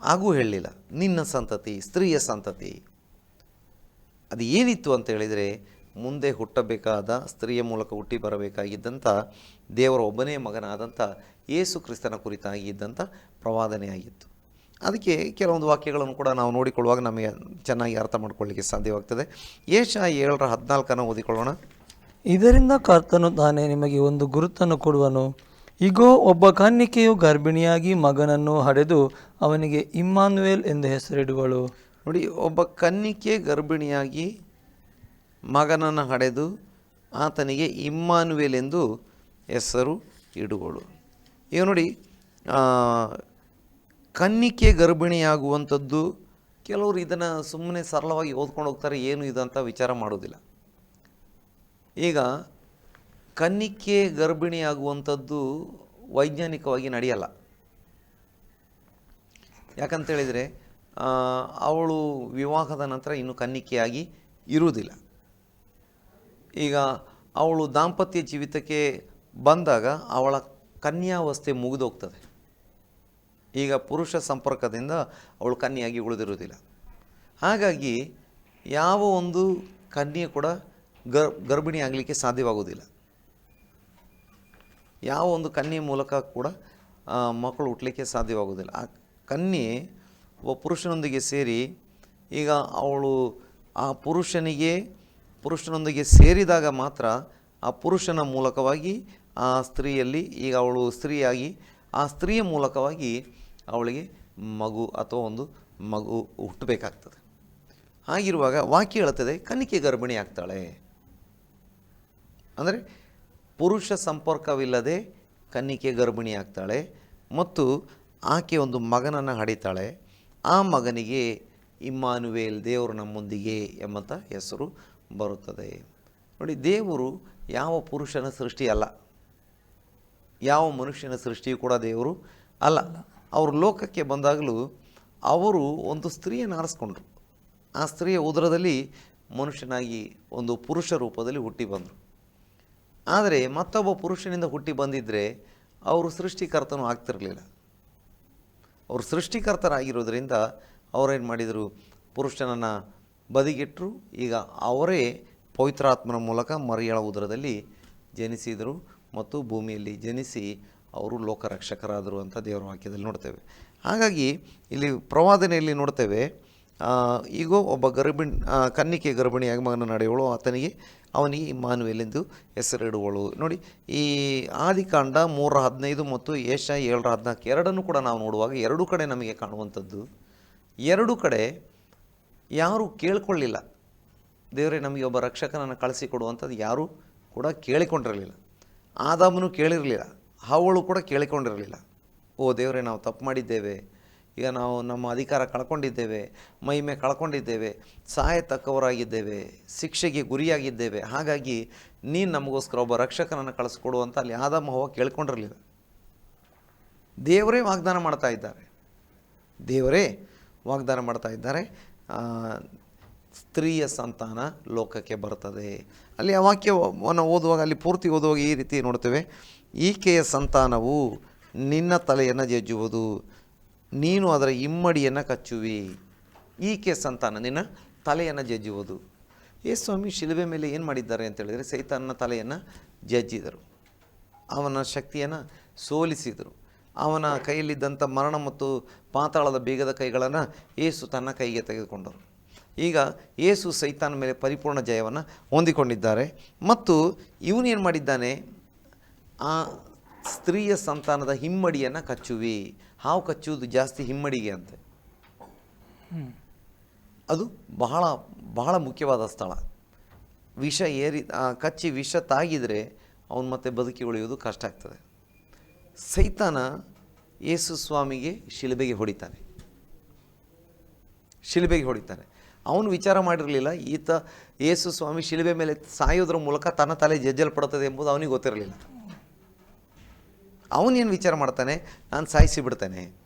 ಹಾಗೂ ಹೇಳಲಿಲ್ಲ, ನಿನ್ನ ಸಂತತಿ, ಸ್ತ್ರೀಯ ಸಂತತಿ. ಅದು ಏನಿತ್ತು ಅಂತ ಹೇಳಿದರೆ ಮುಂದೆ ಹುಟ್ಟಬೇಕಾದ ಸ್ತ್ರೀಯ ಮೂಲಕ ಹುಟ್ಟಿ ಬರಬೇಕಾಗಿದ್ದಂಥ ದೇವರ ಒಬ್ಬನೇ ಮಗನಾದಂಥ ಯೇಸು ಕ್ರಿಸ್ತನ ಕುರಿತಾಗಿ ಇದ್ದಂಥ ಪ್ರವಾದನೆಯಾಗಿತ್ತು. ಅದಕ್ಕೆ ಕೆಲವೊಂದು ವಾಕ್ಯಗಳನ್ನು ಕೂಡ ನಾವು ನೋಡಿಕೊಳ್ಳುವಾಗ ನಮಗೆ ಚೆನ್ನಾಗಿ ಅರ್ಥ ಮಾಡ್ಕೊಳ್ಳಿಕ್ಕೆ ಸಾಧ್ಯವಾಗ್ತದೆ. ಏಷ ಏಳರ ಹದಿನಾಲ್ಕನ್ನು ಓದಿಕೊಳ್ಳೋಣ. ಇದರಿಂದ ಕರ್ತನು ತಾನೇ ನಿಮಗೆ ಒಂದು ಗುರುತನ್ನು ಕೊಡುವನು. ಈಗೋ ಒಬ್ಬ ಕನ್ನಿಕೆಯು ಗರ್ಭಿಣಿಯಾಗಿ ಮಗನನ್ನು ಹಡೆದು ಅವನಿಗೆ ಇಮ್ಮಾನ್ವೇಲ್ ಎಂದು ಹೆಸರಿಡುವಳು. ನೋಡಿ, ಒಬ್ಬ ಕನ್ನಿಕೆ ಗರ್ಭಿಣಿಯಾಗಿ ಮಗನನ್ನು ಹಡೆದು ಆತನಿಗೆ ಇಮ್ಮಾನುವೇಲ್ ಎಂದು ಹೆಸರು ಇಡುವಳು. ಈಗ ನೋಡಿ ಕನ್ನಿಕೆ ಗರ್ಭಿಣಿಯಾಗುವಂಥದ್ದು ಕೆಲವರು ಇದನ್ನು ಸುಮ್ಮನೆ ಸರಳವಾಗಿ ಓದ್ಕೊಂಡು ಹೋಗ್ತಾರೆ, ಏನು ಇದು ಅಂತ ವಿಚಾರ ಮಾಡೋದಿಲ್ಲ. ಈಗ ಕನ್ನಿಕೆ ಗರ್ಭಿಣಿಯಾಗುವಂಥದ್ದು ವೈಜ್ಞಾನಿಕವಾಗಿ ನಡೆಯಲ್ಲ. ಯಾಕಂತೇಳಿದರೆ ಅವಳು ವಿವಾಹದ ನಂತರ ಇನ್ನು ಕನ್ನಿಕೆಯಾಗಿ ಇರುವುದಿಲ್ಲ. ಈಗ ಅವಳು ದಾಂಪತ್ಯ ಜೀವಿತಕ್ಕೆ ಬಂದಾಗ ಅವಳ ಕನ್ಯಾವಸ್ಥೆ ಮುಗಿದೋಗ್ತದೆ. ಈಗ ಪುರುಷ ಸಂಪರ್ಕದಿಂದ ಅವಳು ಕನ್ಯಾಗಿ ಉಳಿದಿರುವುದಿಲ್ಲ. ಹಾಗಾಗಿ ಯಾವ ಒಂದು ಕನ್ಯೆ ಕೂಡ ಗರ್, ಗರ್ಭಿಣಿ ಆಗಲಿಕ್ಕೆ ಸಾಧ್ಯವಾಗುವುದಿಲ್ಲ. ಯಾವ ಒಂದು ಕನ್ಯೆ ಮೂಲಕ ಕೂಡ ಮಕ್ಕಳು ಹುಟ್ಟಲಿಕ್ಕೆ ಸಾಧ್ಯವಾಗುವುದಿಲ್ಲ. ಆ ಕನ್ಯೆ ಒಬ್ಬ ಪುರುಷನೊಂದಿಗೆ ಸೇರಿ, ಈಗ ಅವಳು ಆ ಪುರುಷನಿಗೆ, ಪುರುಷನೊಂದಿಗೆ ಸೇರಿದಾಗ ಮಾತ್ರ ಆ ಪುರುಷನ ಮೂಲಕವಾಗಿ ಆ ಸ್ತ್ರೀಯಲ್ಲಿ, ಈಗ ಅವಳು ಸ್ತ್ರೀಯಾಗಿ, ಆ ಸ್ತ್ರೀಯ ಮೂಲಕವಾಗಿ ಅವಳಿಗೆ ಮಗು ಅಥವಾ ಒಂದು ಮಗು ಹುಟ್ಟಬೇಕಾಗ್ತದೆ. ಹಾಗಿರುವಾಗ ವಾಕ್ಯ ಹೇಳುತ್ತದೆ, ಕನಿಕೆ ಗರ್ಭಿಣಿ ಆಗ್ತಾಳೆ. ಅಂದರೆ ಪುರುಷ ಸಂಪರ್ಕವಿಲ್ಲದೆ ಕನ್ನಿಕೆ ಗರ್ಭಿಣಿ ಆಗ್ತಾಳೆ ಮತ್ತು ಆಕೆ ಒಂದು ಮಗನನ್ನು ಹಡಿತಾಳೆ. ಆ ಮಗನಿಗೆ ಇಮ್ಮಾನುವೇಲ್ ದೇವರು ನಮ್ಮೊಂದಿಗೆ ಎಂಬಂಥ ಹೆಸರು ಬರುತ್ತದೆ. ನೋಡಿ, ದೇವರು ಯಾವ ಪುರುಷನ ಸೃಷ್ಟಿ ಅಲ್ಲ. ಯಾವ ಮನುಷ್ಯನ ಸೃಷ್ಟಿಯೂ ಕೂಡ ದೇವರು ಅಲ್ಲ. ಅವರು ಲೋಕಕ್ಕೆ ಬಂದಾಗಲೂ ಅವರು ಒಂದು ಸ್ತ್ರೀಯನ್ನು ಆರಿಸ್ಕೊಂಡ್ರು. ಆ ಸ್ತ್ರೀಯ ಉದರದಲ್ಲಿ ಮನುಷ್ಯನಾಗಿ ಒಂದು ಪುರುಷ ರೂಪದಲ್ಲಿ ಹುಟ್ಟಿ ಬಂದರು. ಆದರೆ ಮತ್ತೊಬ್ಬ ಪುರುಷನಿಂದ ಹುಟ್ಟಿ ಬಂದಿದ್ದರೆ ಅವರು ಸೃಷ್ಟಿಕರ್ತನೂ ಆಗ್ತಿರಲಿಲ್ಲ. ಅವರು ಸೃಷ್ಟಿಕರ್ತರಾಗಿರೋದ್ರಿಂದ ಅವರೇನು ಮಾಡಿದರು? ಪುರುಷನನ್ನು ಬದಿಗಿಟ್ಟರು ಈಗ ಅವರೇ ಪವಿತ್ರಾತ್ಮನ ಮೂಲಕ ಮರಿಯಳ ಉದರದಲ್ಲಿ ಜನಿಸಿದರು ಮತ್ತು ಭೂಮಿಯಲ್ಲಿ ಜನಿಸಿ ಅವರು ಲೋಕರಕ್ಷಕರಾದರು ಅಂತ ದೇವರ ವಾಕ್ಯದಲ್ಲಿ ನೋಡ್ತೇವೆ. ಹಾಗಾಗಿ ಇಲ್ಲಿ ಪ್ರವಾದನೆಯಲ್ಲಿ ನೋಡ್ತೇವೆ ಈಗ ಒಬ್ಬ ಗರ್ಭಿಣಿ ಕನ್ನಿಕೆ ಗರ್ಭಿಣಿಯಾಗಿ ಮಗನ ನಡೆಯುವಳು ಆತನಿಗೆ ಅವನಿಗೆ ಇಮ್ಮಾನುವೆಲೆಂದು ಹೆಸರಿಡುವಳು. ನೋಡಿ, ಈ ಆದಿಕಾಂಡ ಮೂರ ಹದಿನೈದು ಮತ್ತು ಏಷ ಏಳರ ಹದಿನಾಲ್ಕು, ಎರಡನ್ನು ಕೂಡ ನಾವು ನೋಡುವಾಗ ಎರಡೂ ಕಡೆ ನಮಗೆ ಕಾಣುವಂಥದ್ದು. ಎರಡೂ ಕಡೆ ಯಾರೂ ಕೇಳಿಕೊಳ್ಳಿಲ್ಲ. ದೇವರೇ, ನಮಗೆ ಒಬ್ಬ ರಕ್ಷಕನನ್ನು ಕಳಿಸಿಕೊಡುವಂಥದ್ದು ಯಾರೂ ಕೂಡ ಕೇಳಿಕೊಂಡಿರಲಿಲ್ಲ. ಆದಾಮನು ಕೇಳಿರಲಿಲ್ಲ ಹವಳು ಕೂಡ ಕೇಳಿಕೊಂಡಿರಲಿಲ್ಲ. ಓ ದೇವರೇ, ನಾವು ತಪ್ಪು ಮಾಡಿದ್ದೇವೆ. ಈಗ ನಾವು ನಮ್ಮ ಅಧಿಕಾರ ಕಳ್ಕೊಂಡಿದ್ದೇವೆ ಮಹಿಮೆ ಕಳ್ಕೊಂಡಿದ್ದೇವೆ ಸಹಾಯತಕ್ಕವರಾಗಿದ್ದೇವೆ ಶಿಕ್ಷೆಗೆ ಗುರಿಯಾಗಿದ್ದೇವೆ. ಹಾಗಾಗಿ ನೀನು ನಮಗೋಸ್ಕರ ಒಬ್ಬ ರಕ್ಷಕನನ್ನು ಕಳಿಸ್ಕೊಡುವಂತ ಅಲ್ಲಿ ಆದ ಹವ ಕೇಳ್ಕೊಂಡಿರಲಿಲ್ಲ. ದೇವರೇ ವಾಗ್ದಾನ ಮಾಡ್ತಾ ಇದ್ದಾರೆ. ದೇವರೇ ವಾಗ್ದಾನ ಮಾಡ್ತಾ ಇದ್ದಾರೆ. ಸ್ತ್ರೀಯ ಸಂತಾನ ಲೋಕಕ್ಕೆ ಬರ್ತದೆ. ಅಲ್ಲಿ ಆ ವಾಕ್ಯವನ್ನು ಓದುವಾಗ, ಅಲ್ಲಿ ಪೂರ್ತಿ ಓದುವಾಗ ಈ ರೀತಿ ನೋಡ್ತೇವೆ. ಈಕೆಯ ಸಂತಾನವು ನಿನ್ನ ತಲೆಯನ್ನು ಜಜ್ಜುವುದು. ನೀನು ಅದರ ಇಮ್ಮಡಿಯನ್ನು ಕಚ್ಚುವಿ. ಈಕೆ ಸಂತಾನ, ನಿನ್ನ ತಲೆಯನ್ನು ಜಜ್ಜುವುದು. ಏ ಸ್ವಾಮಿ, ಶಿಲುಬೆ ಮೇಲೆ ಏನು ಮಾಡಿದ್ದಾರೆ ಅಂತ ಹೇಳಿದರೆ ಸೈತಾನನ ತಲೆಯನ್ನು ಜಜ್ಜಿದರು. ಅವನ ಶಕ್ತಿಯನ್ನು ಸೋಲಿಸಿದರು. ಅವನ ಕೈಯಲ್ಲಿದ್ದಂಥ ಮರಣ ಮತ್ತು ಪಾತಾಳದ ಬೀಗದ ಕೈಗಳನ್ನು ಏಸು ತನ್ನ ಕೈಗೆ ತೆಗೆದುಕೊಂಡರು. ಈಗ ಏಸು ಸೈತಾನ ಮೇಲೆ ಪರಿಪೂರ್ಣ ಜಯವನ್ನು ಹೊಂದಿಕೊಂಡಿದ್ದಾರೆ. ಮತ್ತು ಇವನೇನು ಮಾಡಿದ್ದಾನೆ? ಆ ಸ್ತ್ರೀಯ ಸಂತಾನದ ಹಿಮ್ಮಡಿಯನ್ನು ಕಚ್ಚುವಿ. ಹಾವು ಕಚ್ಚುವುದು ಜಾಸ್ತಿ ಹಿಮ್ಮಡಿಗೆ ಅಂತೆ. ಅದು ಬಹಳ ಬಹಳ ಮುಖ್ಯವಾದ ಸ್ಥಳ. ವಿಷ ಏರಿ ಕಚ್ಚಿ ವಿಷ ತಾಗಿದರೆ ಅವನು ಮತ್ತೆ ಬದುಕಿ ಉಳಿಯೋದು ಕಷ್ಟ ಆಗ್ತದೆ. ಸೈತಾನ ಯೇಸು ಸ್ವಾಮಿಗೆ ಶಿಲುಬೆಗೆ ಹೊಡಿತಾನೆ. ಶಿಲುಬೆಗೆ ಹೊಡಿತಾನೆ. ಅವನು ವಿಚಾರ ಮಾಡಿರಲಿಲ್ಲ, ಈತ ಯೇಸು ಸ್ವಾಮಿ ಶಿಲುಬೆ ಮೇಲೆ ಸಾಯೋದ್ರ ಮೂಲಕ ತನ್ನ ತಲೆ ಜಜ್ಜಲ್ಪಡುತ್ತದೆ ಎಂಬುದು ಅವನಿಗೆ ಗೊತ್ತಿರಲಿಲ್ಲ. ಅವನೇನು ವಿಚಾರ ಮಾಡ್ತಾನೆ? ನಾನು ಸಾಯಿಸಿ ಬಿಡ್ತೇನೆ.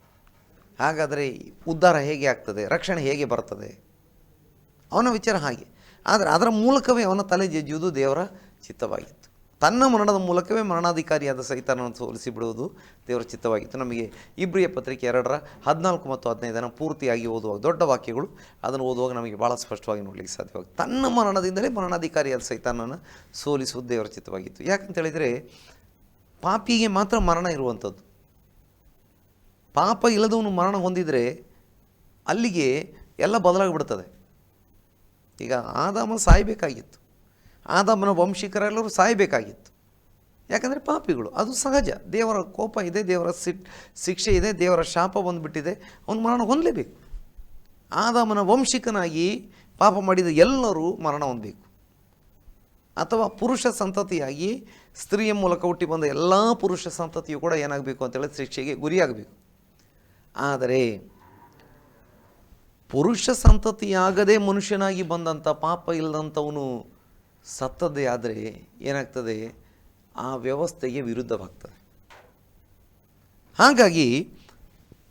ಹಾಗಾದರೆ ಉದ್ಧಾರ ಹೇಗೆ ಆಗ್ತದೆ? ರಕ್ಷಣೆ ಹೇಗೆ ಬರ್ತದೆ? ಅವನ ವಿಚಾರ ಹಾಗೆ. ಆದರೆ ಅದರ ಮೂಲಕವೇ ಅವನ ತಲೆ ಜಜ್ಜುವುದು ದೇವರ ಚಿತ್ತವಾಗಿತ್ತು. ತನ್ನ ಮರಣದ ಮೂಲಕವೇ ಮರಣಾಧಿಕಾರಿಯಾದ ಸೈತಾನವನ್ನು ಸೋಲಿಸಿ ಬಿಡುವುದು ದೇವರ ಚಿತ್ತವಾಗಿತ್ತು. ನಮಗೆ ಇಬ್ರಿಯ ಪತ್ರಿಕೆ ಎರಡರ ಹದಿನಾಲ್ಕು ಮತ್ತು ಹದಿನೈದನ ಪೂರ್ತಿಯಾಗಿ ಓದುವಾಗ, ದೊಡ್ಡ ವಾಕ್ಯಗಳು. ಅದನ್ನು ಓದುವಾಗ ನಮಗೆ ಭಾಳ ಸ್ಪಷ್ಟವಾಗಿ ನೋಡಲಿಕ್ಕೆ ಸಾಧ್ಯವಾಗುತ್ತೆ. ತನ್ನ ಮರಣದಿಂದಲೇ ಮರಣಾಧಿಕಾರಿಯಾದ ಸೈತಾನನ್ನು ಸೋಲಿಸುವುದು ದೇವರ ಚಿತ್ತವಾಗಿತ್ತು. ಯಾಕಂತ ಹೇಳಿದರೆ ಪಾಪಿಗೆ ಮಾತ್ರ ಮರಣ ಇರುವಂಥದ್ದು. ಪಾಪ ಇಲ್ಲದವನು ಮರಣ ಹೊಂದಿದರೆ ಅಲ್ಲಿಗೆ ಎಲ್ಲ ಬದಲಾಗಿಬಿಡ್ತದೆ. ಈಗ ಆದಾಮ ಸಾಯಬೇಕಾಗಿತ್ತು. ಆದಾಮನ ವಂಶಿಕರೆಲ್ಲರೂ ಸಾಯಬೇಕಾಗಿತ್ತು. ಯಾಕಂದರೆ ಪಾಪಿಗಳು, ಅದು ಸಹಜ. ದೇವರ ಕೋಪ ಇದೆ, ದೇವರ ಶಿಕ್ಷೆ ಇದೆ, ದೇವರ ಶಾಪ ಬಂದುಬಿಟ್ಟಿದೆ, ಅವನು ಮರಣ ಹೊಂದಲೇಬೇಕು. ಆದಾಮನ ವಂಶಿಕನಾಗಿ ಪಾಪ ಮಾಡಿದ ಎಲ್ಲರೂ ಮರಣ ಹೊಂದಬೇಕು. ಅಥವಾ ಪುರುಷ ಸಂತತಿಯಾಗಿ ಸ್ತ್ರೀಯ ಮೂಲಕ ಹುಟ್ಟಿ ಬಂದ ಎಲ್ಲ ಪುರುಷ ಸಂತತಿಯು ಕೂಡ ಏನಾಗಬೇಕು ಅಂತೇಳಿ ಶಿಕ್ಷೆಗೆ ಗುರಿಯಾಗಬೇಕು. ಆದರೆ ಪುರುಷ ಸಂತತಿಯಾಗದೇ ಮನುಷ್ಯನಾಗಿ ಬಂದಂಥ ಪಾಪ ಇಲ್ಲದಂಥವನು ಸತ್ತದ್ದೇ ಆದರೆ ಏನಾಗ್ತದೆ? ಆ ವ್ಯವಸ್ಥೆಗೆ ವಿರುದ್ಧವಾಗ್ತದೆ. ಹಾಗಾಗಿ